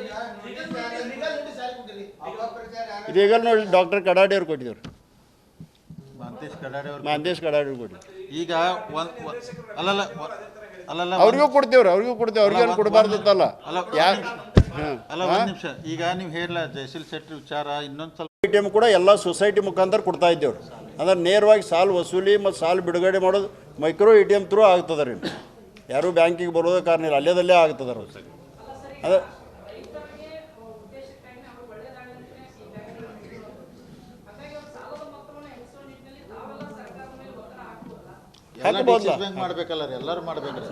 ಇದೀಗ ನೋಡಿ ಡಾಕ್ಟರ್ ಕಡಾಡಿ ಅವ್ರು ಕೊಟ್ಟಿದ್ರು ಮಹಂತೇಶ್ ಕಡಾಡಿ ಕೊಟ್ಟಿದ್ರು ಈಗ ಅಲ್ಲಲ್ಲ ಅವ್ರಿಗೂ ಕೊಡ್ತೇವ್ರಿ ಅವ್ರಿಗೂ ಕೊಡ್ತೇವೆ ಅವ್ರಿಗೇನು ಕೊಡಬಾರ್ದತ್ತಲ್ಲ? ಅಲ್ಲ ಒಂದು ನಿಮಿಷ. ಈಗ ನೀವು ಹೇಳಲ್ಲ ಜಯಶೀಲ್ ಶೆಟ್ಟಿ ವಿಚಾರ ಇನ್ನೊಂದು ಸ್ವಲ್ಪ ಎ ಟಿ ಎಂ ಕೂಡ ಎಲ್ಲ ಸೊಸೈಟಿ ಮುಖಾಂತರ ಕೊಡ್ತಾ ಇದ್ದೇವ್ರಿ. ಅಂದ್ರೆ ನೇರವಾಗಿ ಸಾಲ ವಸೂಲಿ ಮತ್ತು ಸಾಲ ಬಿಡುಗಡೆ ಮಾಡೋದು micro A T M through ಆಗ್ತದೆ ರೀ. ಯಾರೂ ಬ್ಯಾಂಕಿಗೆ ಬರೋದ ಕಾರಣ ಇಲ್ಲ ಅಲ್ಲೇದಲ್ಲೇ ಆಗ್ತದೆ ಅದೇ ರೈತರಿಗೆ ಉದ್ದೇಶಕ್ಕಾಗಿ ಅವರು ಒಳ್ಳೆಯದಾಗಲಿ ಅಂತಲೇ ಈ ಬ್ಯಾಂಕ್ ಹಾಗಾಗಿ ಅವ್ರು ಸಾಲದ ಮೊತ್ತವನ್ನು ಹೆಚ್ಚಿಸುವ ನಿಟ್ಟಿನಲ್ಲಿ ತಾವೆಲ್ಲ ಸರ್ಕಾರದ ಮೇಲೆ ಒತ್ತಡ ಬ್ಯಾಂಕ್ ಮಾಡ್ಬೇಕಲ್ಲ ರೀ ಎಲ್ಲರೂ ಮಾಡ್ಬೇಕ್ರಿ.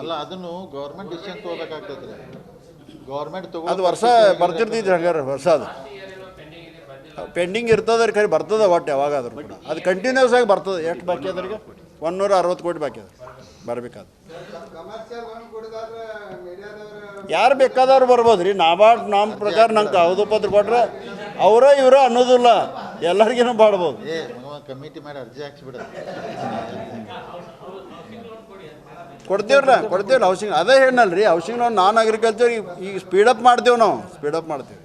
ಅಲ್ಲ ಅದನ್ನು ಗೌರ್ಮೆಂಟ್ ಡಿಸಿಷನ್ ತಗೋಬೇಕಾಗ್ತದೆ ರೀ. ಗೌರ್ಮೆಂಟ್ ತಗೋ ಅದು ವರ್ಷ ಬರ್ತಿರ್ತೈತಿ ಹಂಗಾರೆ ವರ್ಷ ಅದು. ಪೆಂಡಿಂಗ್ ಇರ್ತದೆ ರೀ ಖರೆ ಬರ್ತದೆ ಒಟ್ಟು ಯಾವಾಗಾದ್ರೂ ಕೂಡ. ಅದು ಕಂಟಿನ್ಯೂಸ್ ಆಗಿ ಬರ್ತದೆ. ಎಷ್ಟು ಬಾಕಿ ಅದ್ರಿಗೆ ನೂರ ಅರವತ್ತು ಕೋಟಿ ಬಾಕಿ ಅದ. ಬರಬೇಕಾದ. ಯಾರು ಬೇಕಾದವ್ರು ಬರ್ಬೋದು ರೀ. ನಾಬಾರ್ಡ್ ನಮ್ಮ ಪ್ರಕಾರ ನಂಗೆ ಹೌದು ಪತ್ರ ಕೊಟ್ರೆ ಅವರ ಇವರ ಅನ್ನೋದಿಲ್ಲ. ಎಲ್ಲರಿಗೇನು ಬಾಡ್ಬೋದು. ಏ ಕಮಿಟಿ ಮಾಡಿ ಅರ್ಜಿ ಹಾಕ್ಸ್ಬಿಡ ಕೊಡ್ತೇವ್ರಲ್ಲ ಕೊಡ್ತೀವಲ್ಲ ಹೌಸಿಂಗ್ ಅದೇ ಹೇಳಲ್ರಿ ರೀ ಹೌಸಿಂಗ್ ಲೋನ್ ನಾನ್ ಅಗ್ರಿಕಲ್ಚರ್ ಈಗ ಸ್ಪೀಡಪ್ ಮಾಡ್ತೇವೆ ನಾವು. ಸ್ಪೀಡಪ್ ಮಾಡ್ತೇವೆ.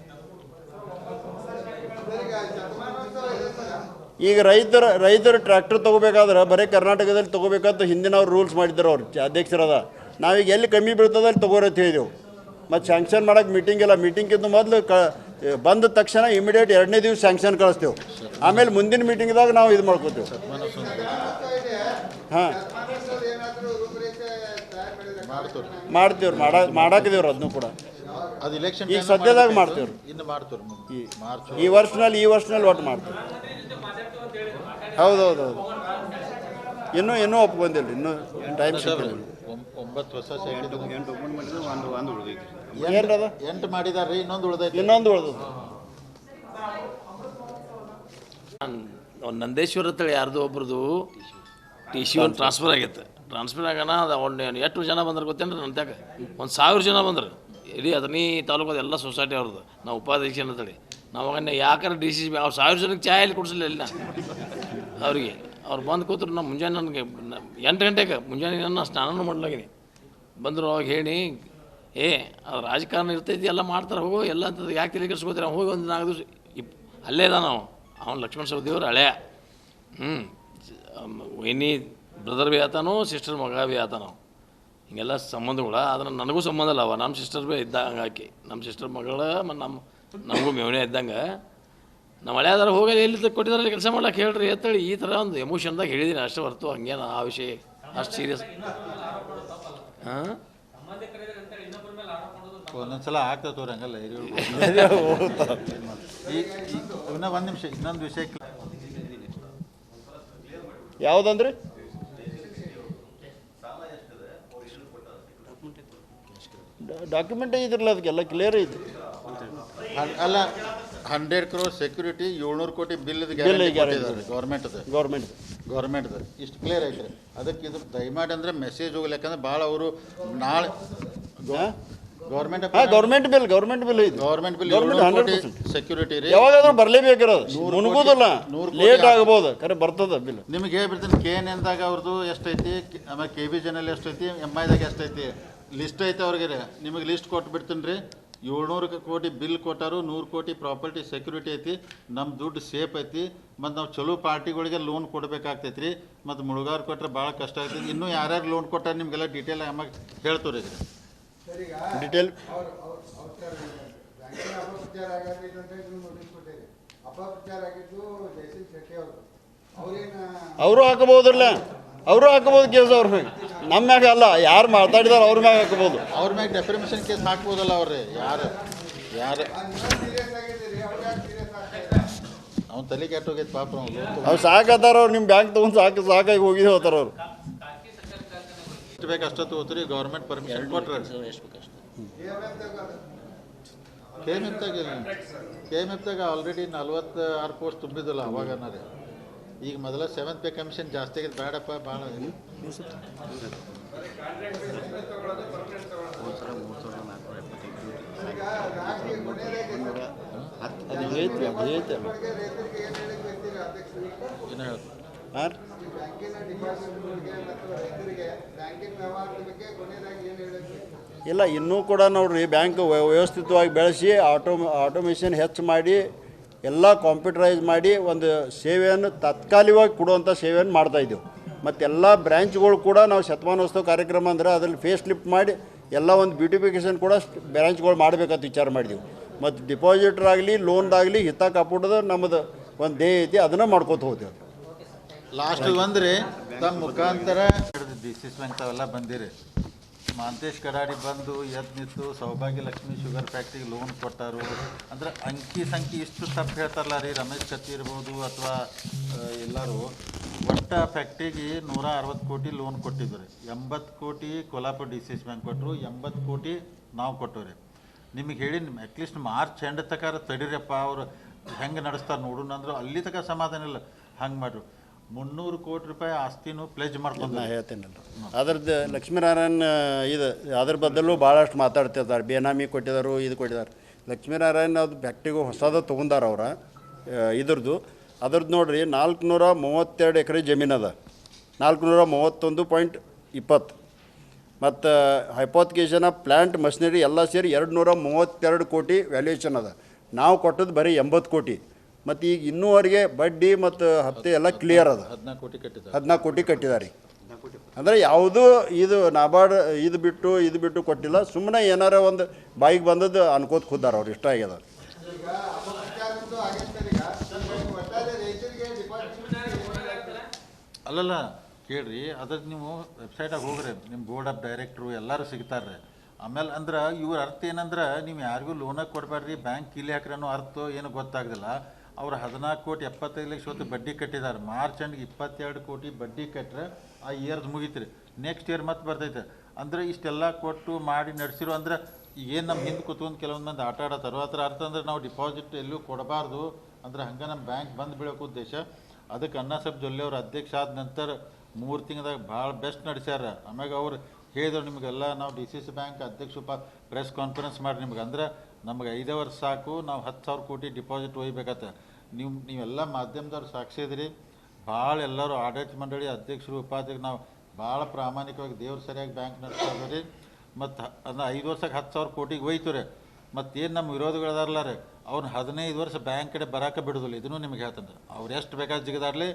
ಈಗ ರೈತರು ರೈತರು ಟ್ರ್ಯಾಕ್ಟರ್ ತೊಗೋಬೇಕಾದ್ರೆ ಬರೀ ಕರ್ನಾಟಕದಲ್ಲಿ ತೊಗೋಬೇಕಂತ ಹಿಂದಿನವ್ರು ರೂಲ್ಸ್ ಮಾಡಿದ್ರು ಅವ್ರು ಅಧ್ಯಕ್ಷರಾದ. ನಾವೀಗ ಎಲ್ಲಿ ಕಮ್ಮಿ ಬೀಳ್ತದೆ ಅಲ್ಲಿ ತೊಗೋರತ್ ಹೇಳಿದೆವು. ಮತ್ತು ಸ್ಯಾಂಕ್ಷನ್ ಮಾಡೋಕೆ ಮೀಟಿಂಗ್ ಇಲ್ಲ. ಮೀಟಿಂಗ್ಗಿಂತ ಮೊದಲು ಕ ಬಂದ ತಕ್ಷಣ ಇಮಿಡಿಯೇಟ್ ಎರಡನೇ ದಿವಸ ಸ್ಯಾಂಕ್ಷನ್ ಕಳಿಸ್ತೇವೆ. ಆಮೇಲೆ ಮುಂದಿನ ಮೀಟಿಂಗ್ದಾಗ ನಾವು ಇದು ಮಾಡ್ಕೋತೇವೆ. ಹಾಂ. ಮಾಡ್ತೀವ್ರಿ ಮಾಡ ಮಾಡಾಕಿದೇವ್ರಿ ಅದನ್ನು ಕೂಡ. ಈಗ ಸದ್ಯದಾಗ ಮಾಡ್ತೀವ್ರಿ. ಈ ವರ್ಷನಲ್ಲಿ ಈ ವರ್ಷನಲ್ಲಿ ಒಟ್ಟು ಮಾಡ್ತೀವಿ. ಹೌದು ಹೌದು ಹೌದು ಇನ್ನೂ ಇನ್ನೂ ರೀ ಇನ್ನೂ ಟೈಮ್ ಒಂಬತ್ತು ಹೊಸ ಎಂಟು ಮಾಡಿದಾರ್ರಿ ಇನ್ನೊಂದು ಉಳ್ದೈತಿ. ಇನ್ನೊಂದು ಅವ್ನು ನಂದೇಶ್ವರ ಅಂತೇಳಿ ಯಾರ್ದು ಒಬ್ರದ್ದು ಟಿ ಸಿ ಒಂದು ಟ್ರಾನ್ಸ್ಫರ್ ಆಗೈತೆ. ಟ್ರಾನ್ಸ್ಫರ್ ಆಗೋಣ ಅದು ಅವ್ನು ಎಷ್ಟು ಜನ ಬಂದ್ರೆ ಗೊತ್ತೇನ್ರಿ ನನ್ನ ತ್ಯಾಗ ಒಂದು ಸಾವಿರ ಜನ ಬಂದರು. ಇಡೀ ಅದನ್ನೇ ತಾಲೂಕು ಎಲ್ಲ ಸೊಸೈಟಿ ಅವ್ರದ್ದು ನಾವು ಉಪಾಧ್ಯಕ್ಷ ಅಂತೇಳಿ ನಾವು ಅವಾಗ ಯಾಕಾರ ಡಿ ಸಿ ಅವ್ರು ಸಾವಿರ ಜನಕ್ಕೆ ಚಾಯ್ ಅಲ್ಲಿ ಕೊಡಿಸಲಿಲ್ಲ ಇಲ್ಲ ಅವರಿಗೆ. ಅವ್ರು ಬಂದು ಕೂತ್ರು ನಾವು ಮುಂಜಾನೆ ನನಗೆ ಎಂಟು ಗಂಟೆಗೆ ಮುಂಜಾನೆ ನನ್ನ ಸ್ನಾನನೂ ಮಾಡ್ಲಾಗಿನಿ. ಬಂದರು ಅವಾಗ ಹೇಳಿ ಏ, ಅದು ರಾಜಕಾರಣ ಇರ್ತೈತಿ ಎಲ್ಲ ಮಾಡ್ತಾರೆ, ಹೋಗೋ, ಎಲ್ಲ ಅಂತದ್ದು ಯಾಕೆ ತಿರುಗಿಸ್ಕೋತೀರ? ಹೋಗಿ ಒಂದು ನಾಲ್ಕು ದಿವಸ ಇಪ್, ಅಲ್ಲೇ ಇದ ಅವನು. ಅವ್ನು ಲಕ್ಷ್ಮಣ ದೇವ್ರು ಹಳೆಯ ಹ್ಞೂ ವೈನಿ ಬ್ರದರ್ ಭೀ ಆತಾನು, ಸಿಸ್ಟರ್ ಮಗ ಭೀ ಆತಾನು. ಹಿಂಗೆಲ್ಲ ಸಂಬಂಧಗಳ, ಆದ್ರೆ ನನಗೂ ಸಂಬಂಧ ಇಲ್ಲ ಅವ. ನಮ್ಮ ಸಿಸ್ಟರ್ ಭೀ ಇದ್ದ ಹಂಗಾಕಿ ನಮ್ಮ ಸಿಸ್ಟರ್ ಮಗಳ ಮತ್ತು ನಮ್ಮ ನಮಗೂ ಮೇವನೇ ಇದ್ದಂಗೆ. ನಮ್ಮ ಹಳೆಯದಾರ ಹೋಗಿ ಎಲ್ಲಿ ಕೊಟ್ಟಿದ್ದಾರೆ ಕೆಲಸ ಮಾಡ್ಲಿಕ್ಕೆ ಹೇಳ್ರಿ ಅಂತೇಳಿ ಈ ಥರ ಒಂದು ಎಮೋಷನ್ದಾಗ ಹೇಳಿದ್ದೀನಿ ಅಷ್ಟೇ ಹೊರ್ತು ಹಂಗೇನು ಆ ವಿಷಯ, ಅಷ್ಟು ಸೀರಿಯಸ್ ಹಾಂ? ಒಂದೊಂದ್ಸಲ ಆಗ್ತದೆ ತೋರಿ ಹಂಗಲ್ಲ ಹಿರಿಯರು ಈಗ ಈಗ ಇನ್ನೂ ಒಂದು ನಿಮಿಷ ಇನ್ನೊಂದು ವಿಷಯ ಯಾವ್ದಂದ್ರೆ? ಡಾಕ್ಯುಮೆಂಟ್ ಇದ್ರಲ್ಲ ಅದಕ್ಕೆಲ್ಲ ಕ್ಲಿಯರ್ ಐತಿ. ಅಲ್ಲ ಹಂಡ್ರೆಡ್ ಕ್ರೋರ್ ಸೆಕ್ಯೂರಿಟಿ ಏಳ್ನೂರು ಕೋಟಿ ಬಿಲ್ ಗೌರ್ಮೆಂಟ್ ಗೌರ್ಮೆಂಟ್ ಗೌರ್ಮೆಂಟ್ದು ಇಷ್ಟು ಕ್ಲಿಯರ್ ಐತ್ರಿ ಅದಕ್ಕೆ ಇದು ದಯಮಾಡಿ ಅಂದ್ರೆ ಮೆಸೇಜ್ ಹೋಗ್ಲಿ ಯಾಕಂದ್ರೆ ಭಾಳ ಅವರು ನಾಳೆ ಗೌರ್ಮೆಂಟ್ ಹಾಂ ಗೌರ್ಮೆಂಟ್ ಬಿಲ್ ಗೌರ್ಮೆಂಟ್ ಬಿಲ್ ಇದು. ಗೌರ್ಮೆಂಟ್ ಬಿಲ್ ಗೌರ್ಮೆಂಟ್ ಏಳ್ನೂರು ಹಂಡ್ರೆಡ್ ಕೋಟಿ ಪರ್ಸೆಂಟ್ ಸೆಕ್ಯೂರಿಟಿ ರೀ. ಯಾವಾಗಾದ್ರೂ ಬರಲೇಬೇಕಿರೋದು. ಮುನುಗುದಿಲ್ಲ ಲೇಟ್ ಆಗಬಹುದು ಆಗ್ಬೋದು. ಖರೆ ಬರ್ತದ ಬಿಲ್ ನಿಮಗೆ ಹೇಳ್ಬಿಡ್ತೀನಿ ಕೆ ಎನ್ ಎಂದಾಗ ಅವ್ರದ್ದು ಎಷ್ಟೈತಿ? ಆಮೇಲೆ ಕೆ ಬಿ ಜನಲ್ಲಿ ಎಷ್ಟೈತಿ? ಎಂ ಐದಾಗ ಎಷ್ಟೈತಿ? ಲಿಸ್ಟ್ ಐತೆ ಅವ್ರಿಗೆ ರೀ. ನಿಮಗೆ ಲಿಸ್ಟ್ ಕೊಟ್ಟು ಬಿಡ್ತೀನಿ ರೀ. ಏಳ್ನೂರು ಕೋಟಿ ಬಿಲ್ ಕೊಟ್ಟಾರು ನೂರು ಕೋಟಿ ಪ್ರಾಪರ್ಟಿ ಸೆಕ್ಯೂರಿಟಿ ಐತಿ. ನಮ್ಮ ದುಡ್ಡು ಸೇಫ್ ಐತಿ. ಮತ್ತು ನಾವು ಚಲೋ ಪಾರ್ಟಿಗಳಿಗೆ ಲೋನ್ ಕೊಡಬೇಕಾಗ್ತೈತಿ ರೀ. ಮತ್ತು ಮುಳುಗಾರು ಕೊಟ್ಟರೆ ಭಾಳ ಕಷ್ಟ ಆಗ್ತೈತಿ ಇನ್ನೂ ಯಾರ್ಯಾರು ಲೋನ್ ಕೊಟ್ಟಾರೆ ನಿಮಗೆಲ್ಲ ಡೀಟೇಲ್ ಆಮೇಲೆ ಹೇಳ್ತೀವಿ ರೀ Detail. ಅವ್ರು ಹಾಕಬಹುದಲ್ಲ ಅವರು ಹಾಕಬಹುದು ಕೇಸ್ ಅವ್ರ. ಮ್ಯಾಗ ನಮ್ಮ ಮ್ಯಾಗ ಅಲ್ಲ ಯಾರು ಮಾತಾಡಿದಾರ ಅವ್ರ ಮ್ಯಾಗ ಹಾಕಬಹುದು. ಅವ್ರ ಮ್ಯಾಗ ಡೆಫರ್ಮೇಷನ್ ಕೇಸ್ ಹಾಕ್ಬೋದಲ್ಲ ಅವ್ರಿ. ಯಾರು? ಯಾರು? ಅವ್ನು ತಲೆ ಕೆಟ್ಟೋಗೈತೆ ಪಾಪ ಅವ್ನು. ಅವ್ರು ಸಾಕತ್ತಾರ ಅವ್ರು ನಿಮ್ಮ ಬ್ಯಾಂಕ್ ತೊಗೊಂಡು ಸಾಕು ಸಾಕಾಗಿ ಹೋಗಿದ್ದೆ ಹೋಗ್ತಾರ ಅವ್ರು. ಎಷ್ಟು ಬೇಕು ಅಷ್ಟು ತಗೋತೀರಿ ಗೌರ್ಮೆಂಟ್ ಪರ್ಮಿಷನ್ ಕೊಟ್ರೆ? ಕೆ ಎಂ ಎಫ್ದಾಗ ಕೆ ಎಂ ಎಫ್ದಾಗ ಆಲ್ರೆಡಿ ನಲ್ವತ್ತು ಆರು ಪೋಸ್ಟ್ ತುಂಬಿದ್ದಲ್ಲ ಅವಾಗ ಅನ್ನೋದೇ. ಈಗ ಮೊದಲ ಸೆವೆಂತ್ ಪೇ ಕಮಿಷನ್ ಜಾಸ್ತಿ ಆಗಿದೆ ಬೇಡಪ್ಪ ಭಾಳ ಹತ್ತು ಏನು ಹೇಳಕ್ ಹಾಂ ಇಲ್ಲ, ಇನ್ನೂ ಕೂಡ ನೋಡ್ರಿ ಬ್ಯಾಂಕ್ ವ್ಯವಸ್ಥಿತವಾಗಿ ಬೆಳೆಸಿ ಆಟೋ ಆಟೋಮೇಷನ್ ಹೆಚ್ಚು ಮಾಡಿ, ಎಲ್ಲ ಕಾಂಪ್ಯೂಟರೈಸ್ ಮಾಡಿ, ಒಂದು ಸೇವೆಯನ್ನು ತಾತ್ಕಾಲಿಕವಾಗಿ ಕೊಡುವಂಥ ಸೇವೆಯನ್ನು ಮಾಡ್ತಾ ಇದ್ದೆವು. ಮತ್ತು ಎಲ್ಲ ಬ್ರ್ಯಾಂಚ್ಗಳು ಕೂಡ ನಾವು ಶತಮಾನೋತ್ಸವ ಕಾರ್ಯಕ್ರಮ ಅಂದರೆ ಅದರಲ್ಲಿ ಫೇಸ್ ಲಿಫ್ಟ್ ಮಾಡಿ, ಎಲ್ಲ ಒಂದು ಬ್ಯೂಟಿಫಿಕೇಷನ್ ಕೂಡ ಬ್ರ್ಯಾಂಚ್ಗಳು ಮಾಡಬೇಕಂತ ವಿಚಾರ ಮಾಡಿದೆವು ಮತ್ತು ಡಿಪಾಸಿಟ್ರಾಗಲಿ ಲೋನ್ದಾಗಲಿ ಹಿತ ಕಾಪಾಡೋದು ನಮ್ಮದು ಒಂದು ಧ್ಯೇಯ ಐತಿ, ಅದನ್ನು ಮಾಡ್ಕೋತ ಹೋಗ್ತೇವೆ. ಲಾಸ್ಟ್ ಬಂದ್ರಿ ತಮ್ಮ ಮುಖಾಂತರ ಡಿ ಸಿ ಬ್ಯಾಂಕ್ ಬಂದಿರಿ. ಮಾಂತೇಶ್ ಕಡಾಡಿ ಬಂದು ಎದ್ದು ನಿಂತು ಸೌಭಾಗ್ಯ ಲಕ್ಷ್ಮಿ ಶುಗರ್ ಫ್ಯಾಕ್ಟ್ರಿಗೆ ಲೋನ್ ಕೊಟ್ಟಾರು. ಅಂದ್ರೆ ಅಂಕಿ ಸಂಖ್ಯೆ ಇಷ್ಟು ತಪ್ಪು ಹೇಳ್ತಾರಲ್ಲ ರೀ, ರಮೇಶ್ ಕತ್ತಿ ಇರ್ಬೋದು ಅಥವಾ ಎಲ್ಲರೂ. ಒಟ್ಟ ಫ್ಯಾಕ್ಟ್ರಿಗೆ ನೂರ ಅರವತ್ತು ಕೋಟಿ ಲೋನ್ ಕೊಟ್ಟಿದ್ರು ಎಂಬತ್ತು ಕೋಟಿ Kolhapur D C S bank ಕೊಟ್ಟರು, ಎಂಬತ್ತು ಕೋಟಿ ನಾವು ಕೊಟ್ಟವ್ರಿ ನಿಮಗೆ ಹೇಳಿ ಅಟ್ಲೀಸ್ಟ್ ಮಾರ್ಚ್ ಎಂಡ್ ತಕಾರ ತಡೀರಪ್ಪ ಅವರು ಹೆಂಗೆ ನಡೆಸ್ತಾರೆ ನೋಡೋಣ ಅಂದ್ರೆ ಅಲ್ಲಿ ತನಕ ಸಮಾಧಾನ ಇಲ್ಲ. ಹಂಗೆ ಮಾಡ್ರು. ಮುನ್ನೂರು ಕೋಟಿ ರೂಪಾಯಿ ಆಸ್ತಿನೂ ಪ್ಲೆಜ್ ನಾ ಮಾಡ್ಕೊಂಡು ಹೇಳ್ತೇನಲ್ಲ ಅದ್ರದ್ದು ಲಕ್ಷ್ಮೀನಾರಾಯಣ ಇದು, ಅದ್ರ ಬದಲು ಭಾಳಷ್ಟು ಮಾತಾಡ್ತಿರ್ತಾರೆ. ಬೇನಾಮಿ ಕೊಟ್ಟಿದ್ದಾರೆ ಇದು ಕೊಟ್ಟಿದ್ದಾರೆ ಲಕ್ಷ್ಮೀನಾರಾಯಣ ಅದು ಬ್ಯಾಕ್ಟಿಗೂ ಹೊಸದ ತೊಗೊಂಡಾರ ಅವ್ರ ಇದ್ರದ್ದು. ಅದ್ರದ್ದು ನೋಡ್ರಿ, ನಾಲ್ಕುನೂರ ಮೂವತ್ತೆರಡು ಎಕರೆ ಜಮೀನು ಅದ. ನಾಲ್ಕುನೂರ ಮೂವತ್ತೊಂದು ಪಾಯಿಂಟ್ ಇಪ್ಪತ್ತು. ಮತ್ತು ಹೈಪೋತ್ಕೇಶನ ಪ್ಲ್ಯಾಂಟ್ ಮಷಿನರಿ ಎಲ್ಲ ಸೇರಿ ಎರಡು ನೂರ ಮೂವತ್ತೆರಡು ಕೋಟಿ ವ್ಯಾಲ್ಯೂಯೇಷನ್ ಅದ. ನಾವು ಕೊಟ್ಟದ್ದು ಬರೀ ಎಂಬತ್ತು ಕೋಟಿ. ಮತ್ತು ಈಗ ಇನ್ನೂವರೆಗೆ ಬಡ್ಡಿ ಮತ್ತು ಹಪ್ತೆ ಎಲ್ಲ ಕ್ಲಿಯರ್ ಅದ. ಹದಿನಾಲ್ಕು ಕೋಟಿ ಕಟ್ಟಿದ್ದಾರೆ. ಹದಿನಾಲ್ಕು ಕೋಟಿ ಕಟ್ಟಿದ್ದಾರೆ. ಅಂದರೆ ಯಾವುದೂ ಇದು ನಾಬಾರ್ಡ್ ಇದು ಬಿಟ್ಟು ಇದು ಬಿಟ್ಟು ಕೊಟ್ಟಿಲ್ಲ. ಸುಮ್ಮನೆ ಏನಾರ ಒಂದು ಬಾಯಿಗೆ ಬಂದದ್ದು ಅನ್ಕೋತ ಕೂದಾರ ಅವ್ರು ಇಷ್ಟ ಆಗ್ಯದ. ಅಲ್ಲಲ್ಲ ಕೇಳ್ರಿ ಅದ್ರ ನೀವು ವೆಬ್ಸೈಟಾಗ ಹೋಗ್ರಿ ನಿಮ್ಮ ಬೋರ್ಡ್ ಆಫ್ ಡೈರೆಕ್ಟ್ರು ಎಲ್ಲರೂ ಸಿಗ್ತಾರೆ ಆಮೇಲೆ ಅಂದ್ರೆ ಇವ್ರ ಅರ್ಥ ಏನಂದ್ರೆ ನೀವು ಯಾರಿಗೂ ಲೋನಾಗಿ ಕೊಡಬೇಡ್ರಿ ಬ್ಯಾಂಕ್ ಕೀಲಿ ಹಾಕ್ರಿ ಅನ್ನೋ ಅರ್ಥ ಏನು ಗೊತ್ತಾಗೋದಿಲ್ಲ. ಅವ್ರು ಹದಿನಾಲ್ಕು ಕೋಟಿ, ಎಪ್ಪತ್ತೈದು ಲಕ್ಷ ಹೊತ್ತು ಬಡ್ಡಿ ಕಟ್ಟಿದ್ದಾರೆ ಮಾರ್ಚ್ ಎಂಡ್ಗೆ ಇಪ್ಪತ್ತೆರಡು ಕೋಟಿ ಬಡ್ಡಿ ಕಟ್ಟರೆ ಆ ಇಯರ್ದು ಮುಗೀತು ನೆಕ್ಸ್ಟ್ ಇಯರ್ ಮತ್ತೆ ಬರ್ತೈತೆ. ಅಂದ್ರೆ ಇಷ್ಟೆಲ್ಲ ಕೊಟ್ಟು ಮಾಡಿ ನಡೆಸಿರೋ ಅಂದ್ರೆ ಏನು ನಮ್ಮ ಹಿಂದೆ ಕೂತ್ಕೊಂಡು ಕೆಲವೊಂದು ಮಂದಿ ಆಟ ಆಡತ್ತಾರೋ ಅದ್ರ ಅರ್ಥ ಅಂದ್ರೆ ನಾವು ಡಿಪಾಸಿಟ್ ಎಲ್ಲೂ ಕೊಡಬಾರ್ದು. ಅಂದ್ರೆ ಹಂಗೆ ನಮ್ಮ ಬ್ಯಾಂಕ್ ಬಂದು ಬೀಳೋಕೆ ಉದ್ದೇಶ. ಅದಕ್ಕೆ ಅಣ್ಣಾಸಾಬ್ ಜೊಲ್ಲೆ ಅವ್ರ ಅಧ್ಯಕ್ಷ ಆದ ನಂತರ ಮೂರು ತಿಂಗಳದಾಗ ಭಾಳ ಬೆಸ್ಟ್ ನಡೆಸ್ಯಾರ. ಆಮ್ಯಾಗ ಅವ್ರು ಹೇಳಿದ್ರು ನಿಮಗೆಲ್ಲ ನಾವು ಡಿ ಸಿ ಸಿ ಬ್ಯಾಂಕ್ ಅಧ್ಯಕ್ಷ ಉಪ ಪ್ರೆಸ್ ಕಾನ್ಫರೆನ್ಸ್ ಮಾಡಿ ನಿಮ್ಗೆ. ಅಂದ್ರೆ ನಮಗೆ ಐದೇ ವರ್ಷ ಸಾಕು, ನಾವು ಹತ್ತು ಸಾವಿರ ಕೋಟಿ ಡಿಪಾಸಿಟ್ ಒಯ್ಬೇಕತ್ತ ನೀವು, ನೀವೆಲ್ಲ ಮಾಧ್ಯಮದವ್ರು ಸಾಕ್ಷಿ ಇದ್ರಿ ಭಾಳ ಎಲ್ಲರೂ ಆಡಳಿತ ಮಂಡಳಿ ಅಧ್ಯಕ್ಷರು, ಉಪಾಧ್ಯಕ್ಷರು, ನಾವು ಭಾಳ ಪ್ರಾಮಾಣಿಕವಾಗಿ ದೇವ್ರು ಸರಿಯಾಗಿ ಬ್ಯಾಂಕ್ ನಡೆಸ್ತಾ ರೀ. ಮತ್ತು ಅಂದ್ರೆ ಐದು ವರ್ಷಕ್ಕೆ ಹತ್ತು ಸಾವಿರ ಕೋಟಿಗೆ ಹೋಯ್ತು ರೀ. ಏನು ನಮ್ಮ ವಿರೋಧಿಗಳದಾರಲ್ಲ ರೀ, ಅವ್ರು ಹದಿನೈದು ವರ್ಷ ಬ್ಯಾಂಕ್ ಕಡೆ ಬರಕ್ಕೆ ಬಿಡೋದಿಲ್ಲ. ಇದನ್ನು ನಿಮಗೆ ಹೇಳ್ತಾನೆ ಅವ್ರು ಎಷ್ಟು ಬೇಕಾದ ಜಿಗದಾರ್ಲಿ,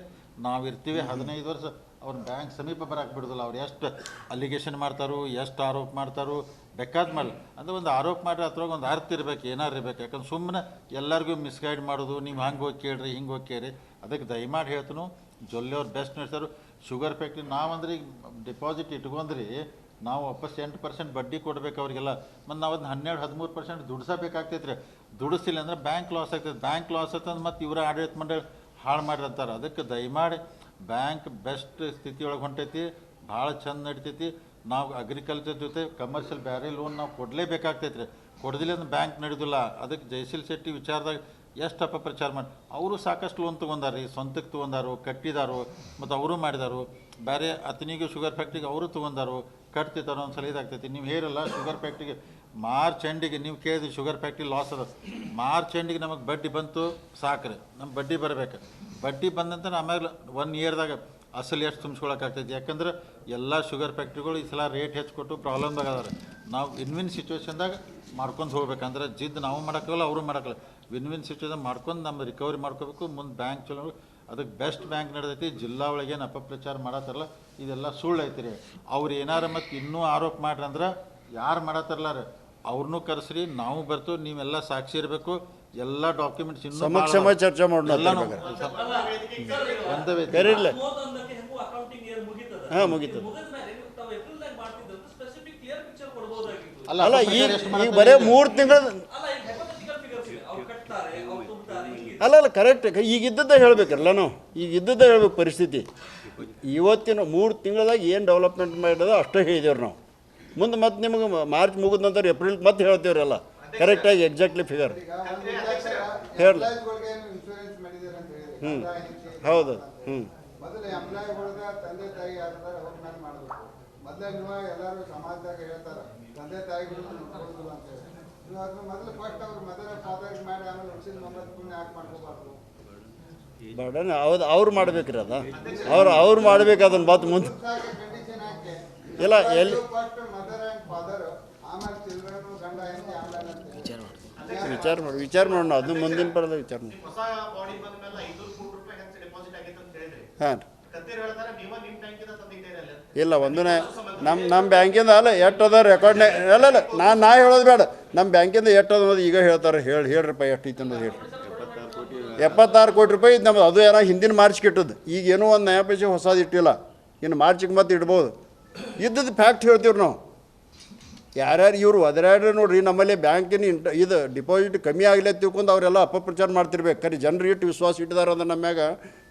ನಾವು ಇರ್ತೀವಿ ಹದಿನೈದು ವರ್ಷ, ಅವ್ರ ಬ್ಯಾಂಕ್ ಸಮೀಪ ಬರಕ್ಕೆ ಬಿಡೋದಿಲ್ಲ. ಅವ್ರು ಎಷ್ಟು ಅಲಿಗೇಷನ್ ಮಾಡ್ತಾರೋ, ಎಷ್ಟು ಆರೋಪ ಮಾಡ್ತಾರೋ ಬೇಕಾದ ಮೇಲೆ ಅಂದ್ರೆ ಒಂದು ಆರೋಪ ಮಾಡಿರಿ ಅದ್ರಾಗ ಒಂದು ಅರ್ಥ ಇರ್ಬೇಕು ಏನಾರು ಇರ್ಬೇಕು. ಯಾಕಂದ್ರೆ ಸುಮ್ಮನೆ ಎಲ್ಲರಿಗೂ ಮಿಸ್ಗೈಡ್ ಮಾಡೋದು, ನೀವು ಹಂಗೆ ಹೋಗಿ ಕೇಳ್ರಿ, ಹಿಂಗೆ ಹೋಗಿ ಕೇಳ್ರಿ. ಅದಕ್ಕೆ ದಯಮಾಡಿ ಹೇಳ್ತನು, ಜೊಲ್ಲೆ ಅವ್ರು ಬೆಸ್ಟ್ ನಡೆಸ್ತಾರೆ ಶುಗರ್ ಫ್ಯಾಕ್ಟ್ರಿ ನಾವಂದ್ರೆ ಈಗ ಡಿಪಾಸಿಟ್ ಇಟ್ಕೊಂಡ್ರಿ, ನಾವು ವಾಪಸ್ ಎಂಟು ಪರ್ಸೆಂಟ್ ಬಡ್ಡಿ ಕೊಡಬೇಕು ಅವರಿಗೆಲ್ಲ. ಮತ್ತು ನಾವು ಅದನ್ನ ಹನ್ನೆರಡು, ಹದಿಮೂರು ಪರ್ಸೆಂಟ್ ದುಡ್ಸಬೇಕಾಗ್ತೈತೆ ರೀ. ದುಡಿಸಿಲ್ಲ ಅಂದ್ರೆ ಬ್ಯಾಂಕ್ ಲಾಸ್ ಆಗ್ತೈತೆ. ಬ್ಯಾಂಕ್ ಲಾಸ್ ಆಗ್ತದೆ ಮತ್ತು ಇವರ ಆಡಳಿತ ಮಂಡಳಿ ಹಾಳು ಮಾಡಿರ್ತಾರೆ ಅದಕ್ಕೆ ದಯಮಾಡಿ ಬ್ಯಾಂಕ್ ಬೆಸ್ಟ್ ಸ್ಥಿತಿಯೊಳಗೆ ಹೊಂಟೈತಿ, ಭಾಳ ಚಂದ ನಡಿತೈತಿ. ನಾವು ಅಗ್ರಿಕಲ್ಚರ್ ಜೊತೆ ಕಮರ್ಷಿಯಲ್ ಬ್ಯಾರೆ ಲೋನ್ ನಾವು ಕೊಡಲೇಬೇಕಾಗ್ತೈತೆ ರೀ ಕೊಡದಿಲ್ಲ ಅಂದ್ರೆ ಬ್ಯಾಂಕ್ ನಡೆದಿಲ್ಲ. ಅದಕ್ಕೆ ಜಯಶೀಲ್ ಶೆಟ್ಟಿ ವಿಚಾರದಾಗ ಎಷ್ಟು ಅಪಪ್ರಚಾರ ಮಾಡಿ, ಅವರು ಸಾಕಷ್ಟು ಲೋನ್ ತೊಗೊಂಡಾರ ರೀ ಸ್ವಂತಕ್ಕೆ ತೊಗೊಂಡಾರು, ಕಟ್ಟಿದಾರು, ಮತ್ತು ಅವರು ಮಾಡಿದಾರು. ಬೇರೆ ಅತನಿಗೆ ಶುಗರ್ ಫ್ಯಾಕ್ಟ್ರಿಗೆ ಅವರು ತೊಗೊಂಡಾರು ಕಟ್ತಿದ್ದಾರೋ ಒಂದು ಸಲ ಇದಾಗ್ತೈತಿ. ನೀವು ಹೇರಲ್ಲ ಶುಗರ್ ಫ್ಯಾಕ್ಟ್ರಿಗೆ ಮಾರ್ಚ್ ಎಂಡಿಗೆ ನೀವು ಕೇಳಿದ್ರಿ ಶುಗರ್ ಫ್ಯಾಕ್ಟ್ರಿ ಲಾಸ್ ಅದ. ಮಾರ್ಚ್ ಎಂಡಿಗೆ ನಮಗೆ ಬಡ್ಡಿ ಬಂತು ಸಾಕ್ರಿ. ನಮ್ಮ ಬಡ್ಡಿ ಬರಬೇಕು. ಬಡ್ಡಿ ಬಂದಂತ ಆಮೇಲೆ ಒನ್ ಇಯರ್ದಾಗ ಅಸಲು ಎಷ್ಟು ತುಂಬಿಸ್ಕೊಳಕ್ಕಾಗ್ತೈತಿ. ಯಾಕಂದ್ರೆ ಎಲ್ಲ ಶುಗರ್ ಫ್ಯಾಕ್ಟ್ರಿಗಳು ಈ ಸಲ ರೇಟ್ ಹೆಚ್ಚು ಕೊಟ್ಟು ಪ್ರಾಬ್ಲಮ್ದಾಗ ಅದಾರೆ ನಾವು ವಿನ್ ವಿನ್ ಸಿಚುವೇಶನ್ದಾಗ ಮಾಡ್ಕೊಂಡು ಹೋಗ್ಬೇಕಂದ್ರೆ ಜಿದ್ದು ನಾವು ಮಾಡೋಕ್ಕಲ್ಲ ಅವರು ಮಾಡೋಕ್ಕಲ್ಲ ವಿನ್ ವಿನ್ ಸಿಚುವೇಶನ್ ಮಾಡ್ಕೊಂಡು ನಮ್ಮ ರಿಕವರಿ ಮಾಡ್ಕೋಬೇಕು. ಮುಂದೆ ಬ್ಯಾಂಕ್ ಚಲೋ ಅದಕ್ಕೆ ಬೆಸ್ಟ್ ಬ್ಯಾಂಕ್ ನಡೆದೈತಿ. ಜಿಲ್ಲಾ ಒಳಗೇನು ಅಪಪ್ರಚಾರ ಮಾಡತ್ತಾರಲ್ಲ, ಇದೆಲ್ಲ ಸುಳ್ಳು ಐತಿ ರೀ ಅವ್ರು ಏನಾರ ಮತ್ತು ಇನ್ನೂ ಆರೋಪ ಮಾಡ್ರಿ ಅಂದ್ರೆ ಯಾರು ಮಾಡತ್ತಾರಲ್ಲ ರೀ? ಅವ್ರನ್ನೂ ಕರೆಸ್ರಿ, ನಾವು ಬರ್ತು ನೀವೆಲ್ಲ ಸಾಕ್ಷಿ ಇರಬೇಕು. ಎಲ್ಲ ಡಾಕ್ಯುಮೆಂಟ್ಸ್ ಇನ್ನೂ ಸಮಕ್ಷಮ ಚರ್ಚೆ ಮಾಡೋಣ. ಕರೀರ್ಲೆ ಮುಗೀತದ. ಹಾಂ ಮುಗೀತು ಮುಗಿದ ಮೇಲೆ ತಾವು ಏಪ್ರಿಲ್ದಾಗ ಮಾಡ್ತಿದ್ರು ಸ್ಪೆಸಿಫಿಕ್ ಕ್ಲಿಯರ್ ಪಿಕ್ಚರ್ ಕೊಡ್ಬೋದಾಗಿತ್ತು. ಅಲ್ಲ ಅಲ್ಲ ಈಗ ಈಗ ಬರೇ ಮೂರು ತಿಂಗಳ ಅಲ್ಲ ಈಗ ಹೆಪೋಥೆಟಿಕಲ್ ಫಿಗರ್ಸ್ ಇದೆ. ಕಟ್ತಾರೆ ಅವ್ರು ತುಂಬ್ತಾರೆ ಅಲ್ಲ ಅಲ್ಲ ಕರೆಕ್ಟ್ ಈಗ ಇದ್ದದ್ದೇ ಹೇಳ್ಬೇಕಲ್ಲ ನಾವು? ಈಗ ಇದ್ದದ್ದೇ ಹೇಳ್ಬೇಕು ಪರಿಸ್ಥಿತಿ. ಇವತ್ತಿನ ಮೂರು ತಿಂಗಳದಾಗ ಏನು ಡೆವಲಪ್ಮೆಂಟ್ ಮಾಡಿದ ಅಷ್ಟೇ ಹೇಳಿದೇವ್ರಿ ನಾವು. ಮುಂದೆ ಮತ್ತೆ ನಿಮಗೆ ಮಾರ್ಚ್ ಮುಗಿದ ನಂತರ ಏಪ್ರಿಲ್ ಮತ್ತೆ ಹೇಳ್ತೇವ್ರಲ್ಲ. ಕರೆಕ್ಟಾಗಿ ಎಕ್ಸಾಕ್ಟ್ಲಿ ಫಿಗರ್ ಹೇಳಿ. ಹ್ಞೂ ಹೌದು. ಹ್ಞೂ ಬೇಡ ಹೌದು ಅವ್ರು ಮಾಡ್ಬೇಕ್ರಿ ಅದ. ಅವ್ರು ಅವ್ರು ಮಾಡ್ಬೇಕು ಅದನ್ನ ಮತ್ತೆ ಮುಂದೆ. ಇಲ್ಲ, ಎಲ್ಲಿ- ಅಂಡ್ ಫಾದರ್ ಆಮೇಲೆ ಚಿಲ್ಡ್ರನ್ ಗಂಡ ಹೆಂಡತಿ ಆಮೇಲೆ ಅಂತ ಹೇಳಿ. ವಿಚಾರ ಮಾಡಿ ವಿಚಾರ ಮಾಡೋಣ ಅದು ಮುಂದಿನ ಪರದ ವಿಚಾರ ಮಾಡಿ. ಹಾಂ. ಇಲ್ಲ ಒಂದನೇ ನಮ್ಮ ನಮ್ಮ ಬ್ಯಾಂಕಿಂದ ಅಲ್ಲ ಎಷ್ಟು ಅದ ರೆಕಾರ್ಡ್ನೇ ಅಲ್ಲ ಅಲ್ಲ ನಾನು ನಾ ಹೇಳೋದು ಬೇಡ. ನಮ್ಮ ಬ್ಯಾಂಕಿಂದ ಎಷ್ಟು ಅದ ಅನ್ನೋದು ಈಗ ಹೇಳ್ತಾರೆ. ಹೇಳಿ ಹೇಳ್ರಪ್ಪ ಎಷ್ಟು ಇತ್ತು ಅನ್ನೋದು ಹೇಳಿ ಎಪ್ಪತ್ತಾರು ಕೋಟಿ ರೂಪಾಯಿ ಇದು ನಮ್ಮದು ಅದು ಏನೋ ಹಿಂದಿನ ಮಾರ್ಚ್ ಕೆಟ್ಟದ್ದು. ಈಗ ಏನೋ ಒಂದು ನಯಾ ಪೈಸೆ ಹೊಸದು ಇಟ್ಟಿಲ್ಲ. ಇನ್ನು ಮಾರ್ಚಿಗೆ ಮತ್ತೆ ಇಡ್ಬೋದು. ಇದ್ದದ್ದು ಫ್ಯಾಕ್ಟ್ ಹೇಳ್ತೀವಿ ನಾವು. ಯಾರ್ಯಾರು ಇವರು ಒದರಾಡ್ರೆ ನೋಡ್ರಿ ನಮ್ಮಲ್ಲಿ ಬ್ಯಾಂಕಿನ ಇಂಟ ಇದು ಡಿಪಾಸಿಟ್ ಕಮ್ಮಿ ಆಗಲಿ ತಿಳ್ಕೊಂಡು ಅವರೆಲ್ಲ ಅಪಪ್ರಚಾರ ಮಾಡ್ತಿರ್ಬೇಕು ಖರೀ ಜನರು ಇಟ್ಟು ವಿಶ್ವಾಸ ಇಟ್ಟಿದಾರ ಅಂದ್ರೆ ನಮ್ಮ ಮ್ಯಾಗ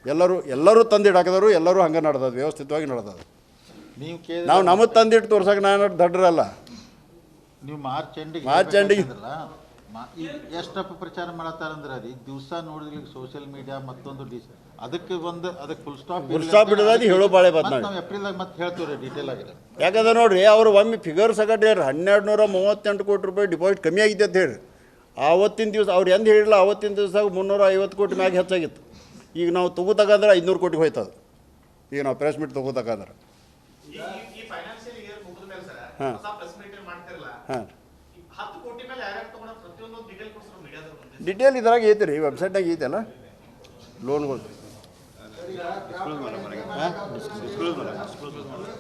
ಎಲ್ಲರೂ ಎಲ್ಲರೂ ತಂದಿಟ್ಟು ಹಾಕಿದವರು ಎಲ್ಲರೂ ಹಂಗೆ ನಡೆದದು ವ್ಯವಸ್ಥಿತವಾಗಿ ನಡೆದದು ನೀವು ನಾವು ನಮಗೆ ತಂದಿಟ್ಟು ತೋರ್ಸಕ್ಕೆ ನಾನು ದಡ್ರಲ್ಲ ನೀವು ಮಾರ್ಚ್ ಎಂಡಿಗೆ ಮಾರ್ಚ್ ಎಂಡಿಗೆ. ಎಷ್ಟು ಅಪಪ್ರಚಾರ ಮಾಡತ್ತಾರಂದ್ರೆ ಅದು ದಿವಸ ನೋಡಿದ್ರೆ ಸೋಷಿಯಲ್ ಮೀಡಿಯಾ ಮತ್ತೊಂದು ಡಿಸ್ ಅದಕ್ಕೆ ಬಂದು ಅದಕ್ಕೆ ಫುಲ್ ಸ್ಟಾಪ್ ಫುಲ್ ಸ್ಟಾಪ್ ಇಡೋದಾಗಿ ಹೇಳೋ ಬಾಳೆ ಬಾತ್ ನಾಳೆ. ನಾವು ಏಪ್ರಿಲ್ದಾಗ ಮತ್ತೆ ಹೇಳ್ತೀವಿ ಡೀಟೇಲ್ ಆಗಿ. ಯಾಕಂದ್ರೆ ನೋಡ್ರಿ ಅವರು ಒಮ್ಮೆ ಫಿಗರ್ ಸಗಟ್ ಹೇಳಿ ಹನ್ನೆರಡು ನೂರ ಮೂವತ್ತೆಂಟು ಕೋಟಿ ರೂಪಾಯಿ ಡಿಪಾಸಿಟ್ ಕಮ್ಮಿ ಆಗಿದೆ ಅಂತ ಹೇಳಿ ಆವತ್ತಿನ ದಿವಸ ಅವ್ರು ಎಂದ ಹೇಳಿಲ್ಲ ಅವತ್ತಿನ ದಿವಸ ಮುನ್ನೂರ ಐವತ್ತು ಕೋಟಿ ಮ್ಯಾಗ ಹೆಚ್ಚಾಗಿತ್ತು. ಈಗ ನಾವು ತಗೋತಕ್ಕಂದ್ರೆ ಐದುನೂರು ಕೋಟಿ ಹೋಯ್ತದ. ಈಗ ನಾವು ಪ್ರೆಸ್ ಮೀಟ್ ತಗೋತಕ್ಕಂದ್ರೆ. ಈ ಈ ಫೈನಾನ್ಷಿಯಲ್ ಇಯರ್ ಮುಗಿದ ಮೇಲೆ ಸರ್ ಹಾ. ಪ್ರೆಸ್ ಮೀಟ್ ಮಾಡ್ತಿರಲ್ಲ ಹಾಂ. ಡಿಟೇಲ್ ಇದ್ರಾಗ ಐತೆ ರೀ ವೆಬ್ಸೈಟ್ನಾಗ ಐತಲ್ಲ ಲೋನ್ಗಳು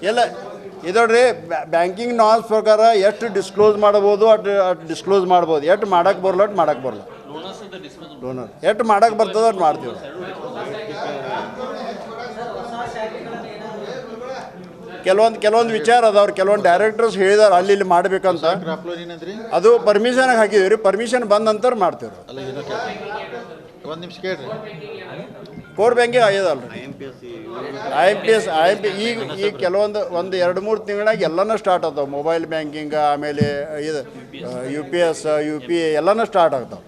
ಎಲ್ಲ ಇದೋಡ್ರಿ ಬ್ಯಾಂಕಿಂಗ್ ನಾಲ್ಸ್ ಪ್ರಕಾರ ಎಷ್ಟು ಡಿಸ್ಕ್ಲೋಸ್ ಮಾಡ್ಬೋದು ಅಷ್ಟು ಡಿಸ್ಕ್ಲೋಸ್ ಮಾಡ್ಬೋದು. ಎಷ್ಟು ಮಾಡಕ್ಕೆ ಬರಲ್ಲ ಅಷ್ಟು ಮಾಡಕ್ಕೆ ಬರಲ್ಲ ಲೋನರ್ ಎಷ್ಟು ಮಾಡಕ್ಕೆ ಬರ್ತದ ಅಷ್ಟು ಮಾಡ್ತೀವಿ. ಕೆಲವೊಂದು ಕೆಲವೊಂದು ವಿಚಾರ ಅದಾವ್ರು ಕೆಲವೊಂದು ಡೈರೆಕ್ಟರ್ಸ್ ಹೇಳಿದಾರೆ, ಅಲ್ಲಿ ಇಲ್ಲಿ ಮಾಡ್ಬೇಕಂತ. ಅದು ಪರ್ಮಿಷನ್ಗೆ ಹಾಕಿದೀವಿ ರೀ ಪರ್ಮಿಷನ್ ಬಂದ ನಂತರ ಮಾಡ್ತೀವಿ ಒಂದು ನಿಮಿಷ ಕೇಳ್ರಿ. Core banking ಆಗ್ಯದಲ್ಲ I M P S I M P ಈಗ ಈಗ ಕೆಲವೊಂದು ಒಂದು ಎರಡು ಮೂರು ತಿಂಗಳಾಗ ಎಲ್ಲನೂ ಸ್ಟಾರ್ಟ್ ಆಗ್ತಾವೆ. ಮೊಬೈಲ್ ಬ್ಯಾಂಕಿಂಗ್ ಆಮೇಲೆ ಇದು U P S U P I ಎಲ್ಲನೂ ಸ್ಟಾರ್ಟ್ ಆಗ್ತಾವೆ.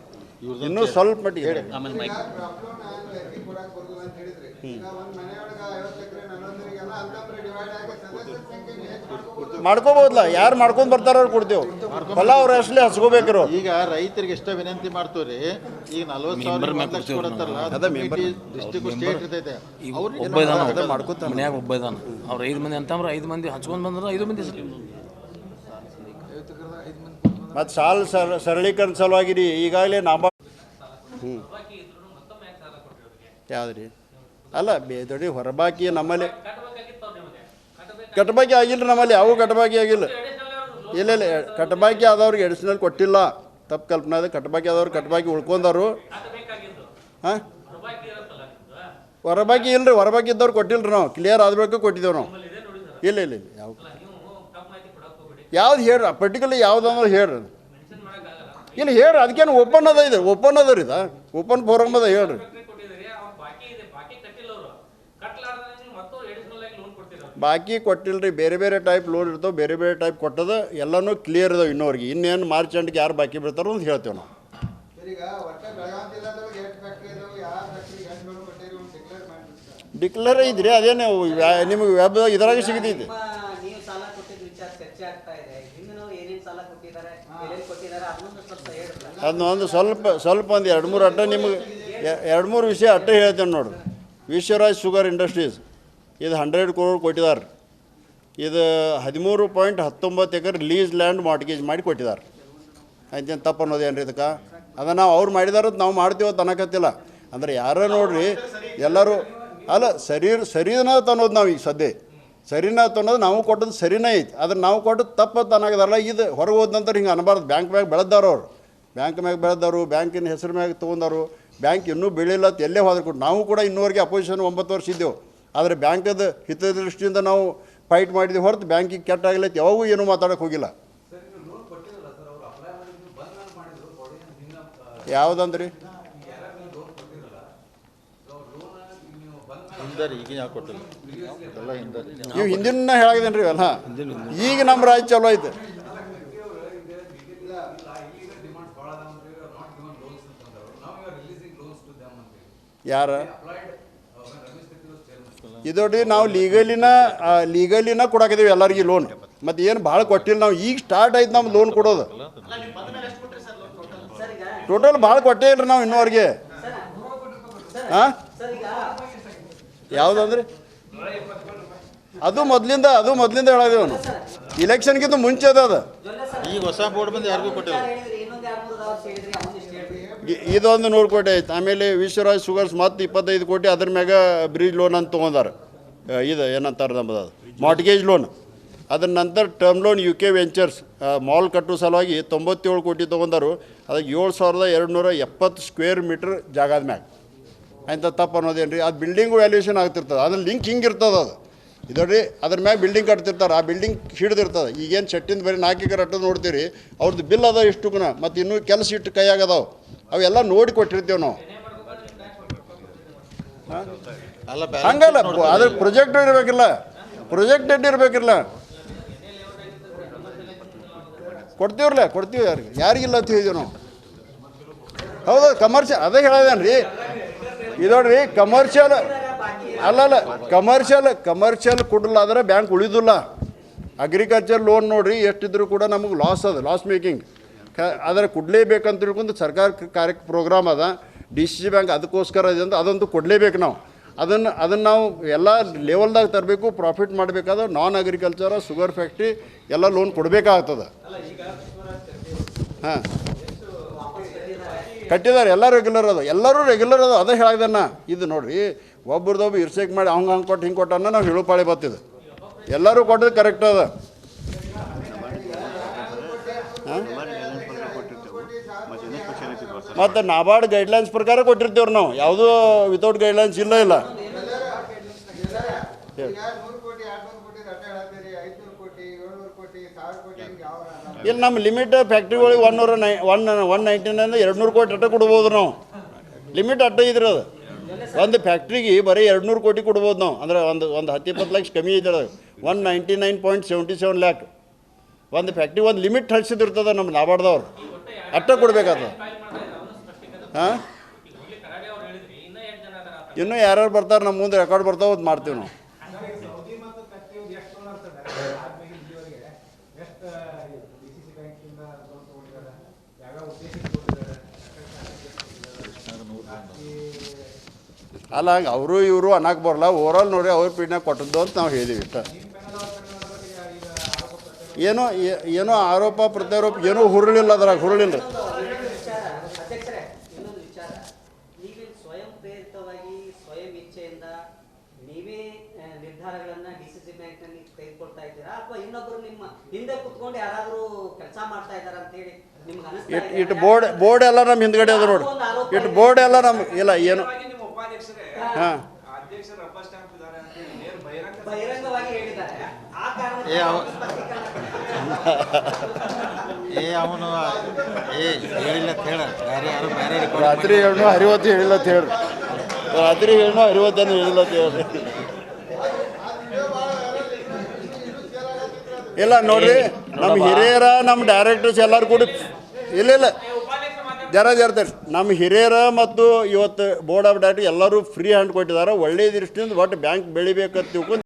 ಇನ್ನೂ ಸ್ವಲ್ಪ ಮಟ್ಟಿಗೆ. ಈಗ ಪ್ರಾಬ್ಲಮ್ ಅರ್ಜಿ ಕೊಡಕ್ ಬರಲ್ಲ ಅಂತ ಹೇಳಿದ್ರಿ ಈಗ ಒಂದ್ ಮನೆಯೊಳಗ ಐವತ್ತು ಎಕರೆ ನಲವತ್ತರಿಗೆಲ್ಲ ಅಂತಂದ್ರೆ ಡಿವೈಡ್ ಆಗಿ ಸದಸ್ಯರ ಸಂಖ್ಯೆ ಹೆಚ್ಚು ಮಾಡ್ಕೋಬಹುದು ಮಾಡ್ಕೋಬೋದಲ್ಲ ಯಾರು ಮಾಡ್ಕೊಂಡು ಬರ್ತಾರ ಅವ್ರು ಕೊಡ್ತೇವೆ. ಹೊಲ ಅವ್ರ ಅಷ್ಟೇ ಹಚ್ಕೋಬೇಕಿರೋ ಈಗ ರೈತರಿಗೆ ಎಷ್ಟ ವಿನಂತಿ ಮಾಡ್ತೀವ್ರಿ. ಈಗ ನಲ್ವತ್ತು ಸಾವಿರ ಒಂದ್ ಲಕ್ಷ ಕೊಡತ್ತಾರಲ್ಲ ಅದ member. ಡಿಸ್ಟಿಕ್ ಸ್ಟೇಟ್ ಇರ್ತೈತೆ. ಅವ್ರಿಗೆ ಒಬ್ಬ ಇದಾನ ಅದೇ ಮಾಡ್ಕೊತಾನೆ. ಮನ್ಯಾಗ ಒಬ್ಬ ಇದಾನ ಅವ್ರ ಐದು ಮಂದಿ ಅಂತಂದ್ರೆ ಐದು ಮಂದಿ ಹಚ್ಕೊಂಡ್ ಬಂದ್ರೆ ಐದು ಮಂದಿ ಮತ್ತೆ ಮತ್ತು ಸಾಲ ಸರ ಸರಳೀಕರಣ ಸಲುವಾಗಿ ರೀ ಈಗಾಗಲೇ ನಾಮ ಹ್ಞೂ ಯಾವ್ದು ರೀ ಅಲ್ಲ ಬೇದೊಡಿ ಹೊರಬಾಕಿ ನಮ್ಮಲ್ಲಿ ಕಟ್ಬಾಕಿ ಆಗಿಲ್ಲ ನಮ್ಮಲ್ಲಿ, ಯಾವ ಕಟ್ಬಾಕಿ ಆಗಿಲ್ಲ ಇಲ್ಲ ಇಲ್ಲ ಕಟ್ಬಾಕಿ ಆದವ್ರಿಗೆ ಎಡಿಷನಲ್ ಕೊಟ್ಟಿಲ್ಲ. ತಪ್ಪು ಕಲ್ಪನೆ ಅದು. ಕಟ್ಬಾಕಿ ಆದವ್ರು ಕಟ್ಬಾಕಿ ಉಳ್ಕೊಂಡವ್ರು. ಹಾಂ? ಹೊರಬಾಕಿ ಇಲ್ರಿ ಹೊರಬಾಕಿ ಇದ್ದವ್ರು ಕೊಟ್ಟಿಲ್ರಿ ನಾವು. ಕ್ಲಿಯರ್ ಆದಬೇಕು ಕೊಟ್ಟಿದ್ದೇವೆ ನಾವು. ಇಲ್ಲ ಇಲ್ಲ ಇಲ್ಲ, ಯಾವ ಯಾವ್ದು ಹೇಳ್ರಿ ಪರ್ಟಿಕ್ಯುಲರ್ ಯಾವ್ದು ಅಂದ್ರೆ ಹೇಳ್ರಿ ಇಲ್ಲ, ಹೇಳ್ರಿ, ಅದಕ್ಕೇನು ಓಪನ್ ಅದ ಇದೆ. ಓಪನ್ ಅದ ರೀ ಇದು. ಓಪನ್ ಫೋರಮ್ ಅದ ಹೇಳ್ರಿ ಕೊಟ್ಟಿದ್ದೀರಿ ಅವ್ರು ಬಾಕಿ ಇದೆ ಬಾಕಿ ಕಟ್ಟಿಲ್ಲ ಅವರು ಕಟ್ಲಾರ್ದ್ರೆ ನೀವು ಮತ್ತು ಎಡಿಷನಲ್ ಆಗಿ ಲೋನ್ ಕೊಡ್ತೀರ ಬಾಕಿ ಕೊಟ್ಟಿಲ್ಲರಿ ಬೇರೆ ಬೇರೆ ಟೈಪ್ ಲೋನ್ ಇರ್ತಾವೆ ಬೇರೆ ಬೇರೆ ಟೈಪ್ ಕೊಟ್ಟದ ಎಲ್ಲನೂ ಕ್ಲಿಯರ್ ಇದಾವೆ ಇನ್ನೋರಿಗೆ. ಇನ್ನೇನು ಮಾರ್ಚ್ ಎಂಟ್ಗೆ ಯಾರು ಬಾಕಿ ಬೀಳ್ತಾರೋ ಅಂತ ಹೇಳ್ತೇವೆ ನಾವು. ಡಿಕ್ಲೇರ್ ಇದ್ರಿ ಅದೇನು ವ್ಯಾ- ನಿಮಗೆ ವೆಬ್ ಇದ್ರಾಗ ಸಿಗುತ್ತೆ. ನಿಮ್ಮ ನೀವು ಸಾಲ ಕೊಟ್ಟಿದ್ದ ವಿಚಾರ ಚರ್ಚೆ ಆಗ್ತಾ ಇದೆ. ಹಿಂದಿನವ್ರು ಏನೇನ್ ಸಾಲ ಕೊಟ್ಟಿದ್ದಾರೆ ಎಲ್ಲೆಲ್ಲಿ ಕೊಟ್ಟಿದ್ದಾರೆ ಅದನ್ನೊಂದು ಸ್ವಲ್ಪ ಹೇಳ್ರಲ್ಲ ಅದನ್ನ ಒಂದು ಸ್ವಲ್ಪ ಸ್ವಲ್ಪ ಒಂದು ಎರಡು ಮೂರು ಅಡ್ಡ ನಿಮಗೆ ಎರಡು ಮೂರು ವಿಷಯ ಅಟ್ಟ ಹೇಳ್ತೇನೆ ನೋಡ್ರಿ. ವಿಶ್ವರಾಜ್ ಶುಗರ್ ಇಂಡಸ್ಟ್ರೀಸ್ ಇದು ಹಂಡ್ರೆಡ್ ಕ್ರೋರ್ ಕೊಟ್ಟಿದ್ದಾರೆ ಇದು ಹದಿಮೂರು ಪಾಯಿಂಟ್ ಹತ್ತೊಂಬತ್ತು ಎಕರೆ ಲೀಸ್ ಲ್ಯಾಂಡ್ ಮಾರ್ಟ್ಗೇಜ್ ಮಾಡಿ ಕೊಟ್ಟಿದ್ದಾರೆ ಅಂತೇನು ತಪ್ಪು ಅನ್ನೋದೇನು ರೀ ಇದಕ್ಕೆ? ಅದನ್ನು ನಾವು ಅವ್ರು ಮಾಡಿದಾರ ನಾವು ಮಾಡ್ತೀವೋ ತನಕತ್ತಿಲ್ಲ ಅಂದ್ರೆ ಯಾರ ನೋಡ್ರಿ, ಎಲ್ಲರೂ ಅಲ್ಲ ಸರಿ, ಸರಿನ ಅನ್ನೋದು ನಾವು ಈಗ ಸದ್ಯ. ಸರಿನಾ ಅನ್ನೋದು ನಾವು ಕೊಟ್ಟದ್ದು ಸರಿನೇ ಐತಿ. ಆದ್ರೆ ನಾವು ಕೊಟ್ಟದ್ದು ತಪ್ಪು ಅನ್ನೋದಲ್ಲ ಇದು ಹೊರಗೆ ಹೋದ ನಂತರ ಹಿಂಗೆ ಅನ್ಬಾರ್ದು. ಬ್ಯಾಂಕ್ ಮ್ಯಾಗ ಬೆಳೆದವ್ರು ಅವರು. ಬ್ಯಾಂಕ್ ಮ್ಯಾಗ ಬೆಳೆದವರು, ಬ್ಯಾಂಕಿನ ಹೆಸರು ಮ್ಯಾಗ ತೊಗೊಂಡವರು. ಬ್ಯಾಂಕ್ ಇನ್ನೂ ಬೆಳಿಲ್ಲ ಅಂತ ಎಲ್ಲೇ ಹೋದ್ರೆ ನಾವು ಕೂಡ ಇನ್ನೂವರೆಗೆ ಅಪೋಸಿಷನ್ ಒಂಬತ್ತು ವರ್ಷ ಇದ್ದೆವು. ಆದರೆ ಬ್ಯಾಂಕದ ಹಿತದೃಷ್ಟಿಯಿಂದ ನಾವು ಫೈಟ್ ಮಾಡಿದ್ವಿ ಹೊರತು ಬ್ಯಾಂಕಿಗೆ ಕೆಟ್ಟ ಆಗಿಲ್ಲೈತಿ ಯಾವಾಗೂ ಏನೂ ಮಾತಾಡೋಕೆ ಹೋಗಿಲ್ಲ. ಯಾವುದಂದ್ರಿ? ನೀವು ಹಿಂದಿನ ಹೇಳಾಗಿದ್ದೇನೆ ರೀ ಅಲ್ಲ ಈಗ ನಮ್ಮ ರಾಜ್ಯ ಚಲೋ ಐತೆ. ಯಾರ applied Ramesh Katti was chairman ಇದು ನೋಡ್ರಿ ನಾವು ಲೀಗಲಿನ ಲೀಗಲಿನ ಕೊಡಾಕಿದ್ದೀವಿ ಎಲ್ಲರಿಗೆ ಲೋನ್ ಮತ್ತು ಏನು ಭಾಳ ಕೊಟ್ಟಿಲ್ಲ ನಾವು ಈಗ ಸ್ಟಾರ್ಟ್ ಆಯ್ತು ನಮ್ಮ ಲೋನ್ ಕೊಡೋದು. ಅಲ್ಲ ನೀವು ಬಂದ ಮೇಲೆ ಎಷ್ಟು ಕೊಟ್ರಿ ಸರ್ ಟೋಟಲ್ ಸರ್ ಈಗ ಟೋಟಲ್ ಭಾಳ ಕೊಟ್ಟೇ ಇಲ್ರಿ ನಾವು ಇನ್ನೂವರೆಗೆ. ಹಾಂ ಸರ್ ಈಗ ಯಾವುದಂದ್ರಿ? ಅದು ಮೊದಲಿಂದ ಅದು ಮೊದಲಿಂದ ಹೇಳಿದೆ ಅವನು ಇಲೆಕ್ಷನ್ಗಿಂತ ಮುಂಚೆ ಅದ ಈಗ ಹೊಸ ಬೋರ್ಡ್ ಬಂದು ಯಾರಿಗೂ ಕೊಟ್ಟಿಲ್ಲ. ಇದೊಂದು ನೂರು ಕೋಟಿ ಆಯ್ತು ಆಮೇಲೆ ವಿಶ್ವರಾಜ್ ಶುಗರ್ಸ್ ಮತ್ತು ಇಪ್ಪತ್ತೈದು ಕೋಟಿ ಅದ್ರ ಮ್ಯಾಗ ಬ್ರಿಡ್ಜ್ ಲೋನ್ ಅಂತ ತೊಗೊಂಡಾರ. ಇದು ಏನಂತಾರೆ ನಮ್ಮದು ಅದು. ಮಾರ್ಟ್ಗೇಜ್ ಲೋನ್ ಅದ್ರ ನಂತರ term loan U K ventures mall ಕಟ್ಟೋ ಸಲುವಾಗಿ ತೊಂಬತ್ತೇಳು ಕೋಟಿ ತೊಗೊಂಡರು. ಅದಕ್ಕೆ ಏಳು ಸಾವಿರದ ಎರಡು ನೂರ ಎಪ್ಪತ್ತು ಸ್ಕ್ವೇರ್ ಮೀಟ್ರ್ ಜಾಗದ ಮ್ಯಾಗ. ಅಂತ ತಪ್ಪು ಅನ್ನೋದೇನು ರೀ ಅದು ಬಿಲ್ಡಿಂಗ್ ವ್ಯಾಲ್ಯೂಷನ್ ಆಗ್ತಿರ್ತದೆ. ಅದ್ರ ಲಿಂಕ್ ಹಿಂಗೆ ಇರ್ತದೆ ಅದು. ಇದೊಡ್ರಿ ಅದ್ರ ಮ್ಯಾಗ ಬಿಲ್ಡಿಂಗ್ ಕಟ್ತಿರ್ತಾರೆ. ಆ ಬಿಲ್ಡಿಂಗ್ ಹಿಡಿದಿರ್ತದೆ. ಈಗೇನು ಶೆಟ್ಟಿಂದ ಬರೀ ನಾಲ್ಕು ಎಕರೆ ನೋಡ್ತೀರಿ ಅವ್ರದ್ದು ಬಿಲ್ ಅದ ಇಷ್ಟು ಗುಣ ಮತ್ತು ಇನ್ನೂ ಕೆಲಸ ಇಟ್ಟು ಕೈಯಾಗದಾವ ಅವೆಲ್ಲ ನೋಡಿ ಕೊಟ್ಟಿರ್ತೀವಿ ನಾವು? ಅಲ್ಲ ಹಂಗಲ್ಲ ಅದ್ರ ಪ್ರೊಜೆಕ್ಟ್ ಇರಬೇಕಿಲ್ಲ. ಪ್ರೊಜೆಕ್ಟ್ ಎಡ್ ಇರಬೇಕಿಲ್ಲ. ಕೊಡ್ತೀವ್ರಲ್ಲ ಕೊಡ್ತೀವಿ ಯಾರಿಗೆ? ಯಾರಿಗಿಲ್ಲ ಅಂತ ಹೇಳಿದೀವಿ ನಾವು. ಹೌದು ಕಮರ್ಷಿಯಲ್ ಅದೇ ಹೇಳೋದೇನು ರೀ? ಇದೋಡ್ರಿ ಕಮರ್ಷಿಯಲ್ ಅಲ್ಲಲ್ಲ ಕಮರ್ಷಿಯಲ್ ಕಮರ್ಷಿಯಲ್ ಕೊಡಲಾದ್ರೆ ಬ್ಯಾಂಕ್ ಉಳಿದಿಲ್ಲ. ಅಗ್ರಿಕಲ್ಚರ್ ಲೋನ್ ನೋಡ್ರಿ ಎಷ್ಟಿದ್ರು ಕೂಡ ನಮಗೆ ಲಾಸ್ ಅದ ಲಾಸ್ ಮೇಕಿಂಗ್ ಕ, ಆದರೆ ಕೊಡಲೇಬೇಕಂತ ತಿಳ್ಕೊಂಡು ಸರ್ಕಾರ ಕಾರ್ಯ ಪ್ರೋಗ್ರಾಮ್ ಅದ, ಡಿ ಸಿ ಸಿ ಬ್ಯಾಂಕ್ ಅದಕ್ಕೋಸ್ಕರ ಇದೆ ಅಂತ ಅದಂತೂ ಕೊಡಲೇಬೇಕು ನಾವು. ಅದನ್ನು ಅದನ್ನು ನಾವು ಎಲ್ಲ ಲೆವೆಲ್ದಾಗ ತರಬೇಕು, ಪ್ರಾಫಿಟ್ ಮಾಡಬೇಕಾದ್ರೆ ನಾನ್ ಅಗ್ರಿಕಲ್ಚರ ಶುಗರ್ ಫ್ಯಾಕ್ಟ್ರಿ ಎಲ್ಲ ಲೋನ್ ಕೊಡಬೇಕಾಗ್ತದೆ. ಹಾಂ. ಕಟ್ಟಿದ್ದಾರೆ, ಎಲ್ಲ ರೆಗ್ಯುಲರ್ ಅದ. ಎಲ್ಲರೂ ರೆಗ್ಯುಲರ್ ಅದ, ಅದೇ ಹೇಳಿದನ್ನ ಇದು ನೋಡ್ರಿ ಒಬ್ರದೊಬ್ಬ ಇರ್ಸೇಕ್ ಮಾಡಿ ಹಂಗೆ ಹಂಗೆ ಕೊಟ್ಟು ಹಿಂಗೆ ಕೊಟ್ಟನ್ನ ನಾವು ಹೇಳೋ ಪಾಳಿ ಬತ್ತಿದೆ ಎಲ್ಲರೂ ಕೊಟ್ಟದ್ದು ಕರೆಕ್ಟ್ ಅದ. ಮತ್ತು ನಾಬಾರ್ಡ್ ಗೈಡ್ಲೈನ್ಸ್ ಪ್ರಕಾರ ಕೊಟ್ಟಿರ್ತೀವ್ರಿ ನಾವು. ಯಾವುದೂ ವಿತೌಟ್ ಗೈಡ್ಲೈನ್ಸ್ ಇಲ್ಲ ಇಲ್ಲ. ಇಲ್ಲಿ ನಮ್ಮ ಲಿಮಿಟ್ ಫ್ಯಾಕ್ಟ್ರಿಗಳಿಗೆ ಒನ್ ನೂರ ನೈ ಒನ್ ಒನ್ ನೈಂಟಿನಿಂದ ಎರಡು ನೂರು ಕೋಟಿ ಅಟ್ಟ ಕೊಡ್ಬೋದು ನಾವು. ಲಿಮಿಟ್ ಅಟ್ಟ ಇದ್ರೆ ಅದು. ಒಂದು ಫ್ಯಾಕ್ಟ್ರಿಗೆ ಬರೀ ಎರಡು ನೂರು ಕೋಟಿ ಕೊಡ್ಬೋದು ನಾವು. ಅಂದ್ರೆ ಒಂದು ಒಂದು ಹತ್ತು ಇಪ್ಪತ್ತು ಲಕ್ಷ ಕಮ್ಮಿ ಐತೆ one ninety nine point seventy seven lakh ಒಂದು ಫ್ಯಾಕ್ಟ್ರಿ ಒಂದು ಲಿಮಿಟ್ ಹಚ್ಚಿದಿರ್ತದೆ ನಮ್ಮ ನಾಬಾರ್ದವ್ರು. ಅಟ್ಟ ಕೊಡ್ಬೇಕಾಗ್ತದೆ ಹಾಂ? ಇನ್ನ ಯಾರ್ಯಾರು ಬರ್ತಾರೆ ನಮ್ಮ ಮುಂದೆ ರೆಕಾರ್ಡ್ ಬರ್ತಾವೆ ಅದು ಮಾಡ್ತೀವಿ ನಾವು. ಅಲ್ಲ ಅವರು ಇವರು ಅನ್ನಕ್ಕೆ ಬರಲ್ಲ. ಓವರಾಲ್ ನೋಡಿ ಅವ್ರ ಪೀಡ್ನಾಗ ಕೊಟ್ಟದ್ದು ಅಂತ ನಾವು ಹೇಳಿದೀವಿ ಇಷ್ಟ. ಏನೋ ಏನೋ ಆರೋಪ, ಪ್ರತ್ಯಾರೋಪ, ಏನೋ ಹುರುಳಿಲ್ಲ ಅದ್ರಾಗ ಹುರುಳಿಲ್ಲ ಇನ್ನೊಂದು ವಿಚಾರ ಅಧ್ಯಕ್ಷರೇ ಇನ್ನೊಂದು ವಿಚಾರ ನೀವೇನು ಸ್ವಯಂ ಪ್ರೇರಿತವಾಗಿ ಸ್ವಯಂ ಇಚ್ಛೆಯಿಂದ ನೀವೇ ಆ, ನಿರ್ಧಾರಗಳನ್ನ ಡಿ ಸಿ ಸಿ ಬ್ಯಾಂಕ್ನಲ್ಲಿ ತೆಗೆದುಕೊಳ್ತಾ ಇದ್ದೀರಾ ಅಥವಾ ಇನ್ನೊಬ್ರು ನಿಮ್ಮ ಹಿಂದೆ ಕುತ್ಕೊಂಡು ಯಾರಾದರೂ ಕೆಲಸ ಮಾಡ್ತಾ ಇದ್ದಾರಾ ಅಂತ ಹೇಳಿ ನಿಮ್ಗೆ ಅನಿಸ್ತಾ ಇಟ್ ಬೋರ್ಡ್ ಬೋರ್ಡ್ ಎಲ್ಲ ನಮ್ಮ ಹಿಂದ್ಗಡೆ ಅದ ನೋಡಿ. ಇಟ್ಟು ಬೋರ್ಡ್ ಎಲ್ಲ ನಮ್ಮ ಇಲ್ಲ ಏನು? ಹಾಂ. ಅಧ್ಯಕ್ಷರು ರಬ್ಬರ್ ಸ್ಟಾಂಪ್ ಅಂತ ನೇರ ಬಹಿರಂಗವಾಗಿ ಹೇಳಿದ್ದಾರೆ. ಆ ಏ, ಏ ಅವನು ಏ ಹೇಳಿಲ್ಲ ಅಂತ ಹೇಳ. ಬೇರೆ ಯಾರು ಬೇರೆ ರಾತ್ರಿ ಹೇಳೋ ಹರಿವತ್ತು ಹೇಳಿಲ್ಲ ಅಂತ ಹೇಳ್ರಿ ರಾತ್ರಿ ಹೇಳೋ ಹರಿವತ್ತನ್ನು ಹೇಳಿಲ್ಲ ಅಂತ ಹೇಳ್ರಿ ಇಲ್ಲ ನೋಡ್ರಿ ನಮ್ಮ ಹಿರಿಯರ ನಮ್ಮ ಡೈರೆಕ್ಟರ್ಸ್ ಎಲ್ಲರೂ ಕೂಡ ಇಲ್ಲ ಇಲ್ಲ. ಜರ ಜರ್ತಾರೆ ನಮ್ಮ ಹಿರಿಯರ ಮತ್ತು ಇವತ್ತು ಬೋರ್ಡ್ ಆಫ್ ಡೈರೆಕ್ಟರ್ ಎಲ್ಲರೂ ಫ್ರೀ ಹ್ಯಾಂಡ್ ಕೊಟ್ಟಿದ್ದಾರೆ. ಒಳ್ಳೆಯ ದೃಷ್ಟಿಯಿಂದ ಒಟ್ಟು ಬ್ಯಾಂಕ್ ಬೆಳಿಬೇಕಂತ ತಿಳ್ಕೊಂಡು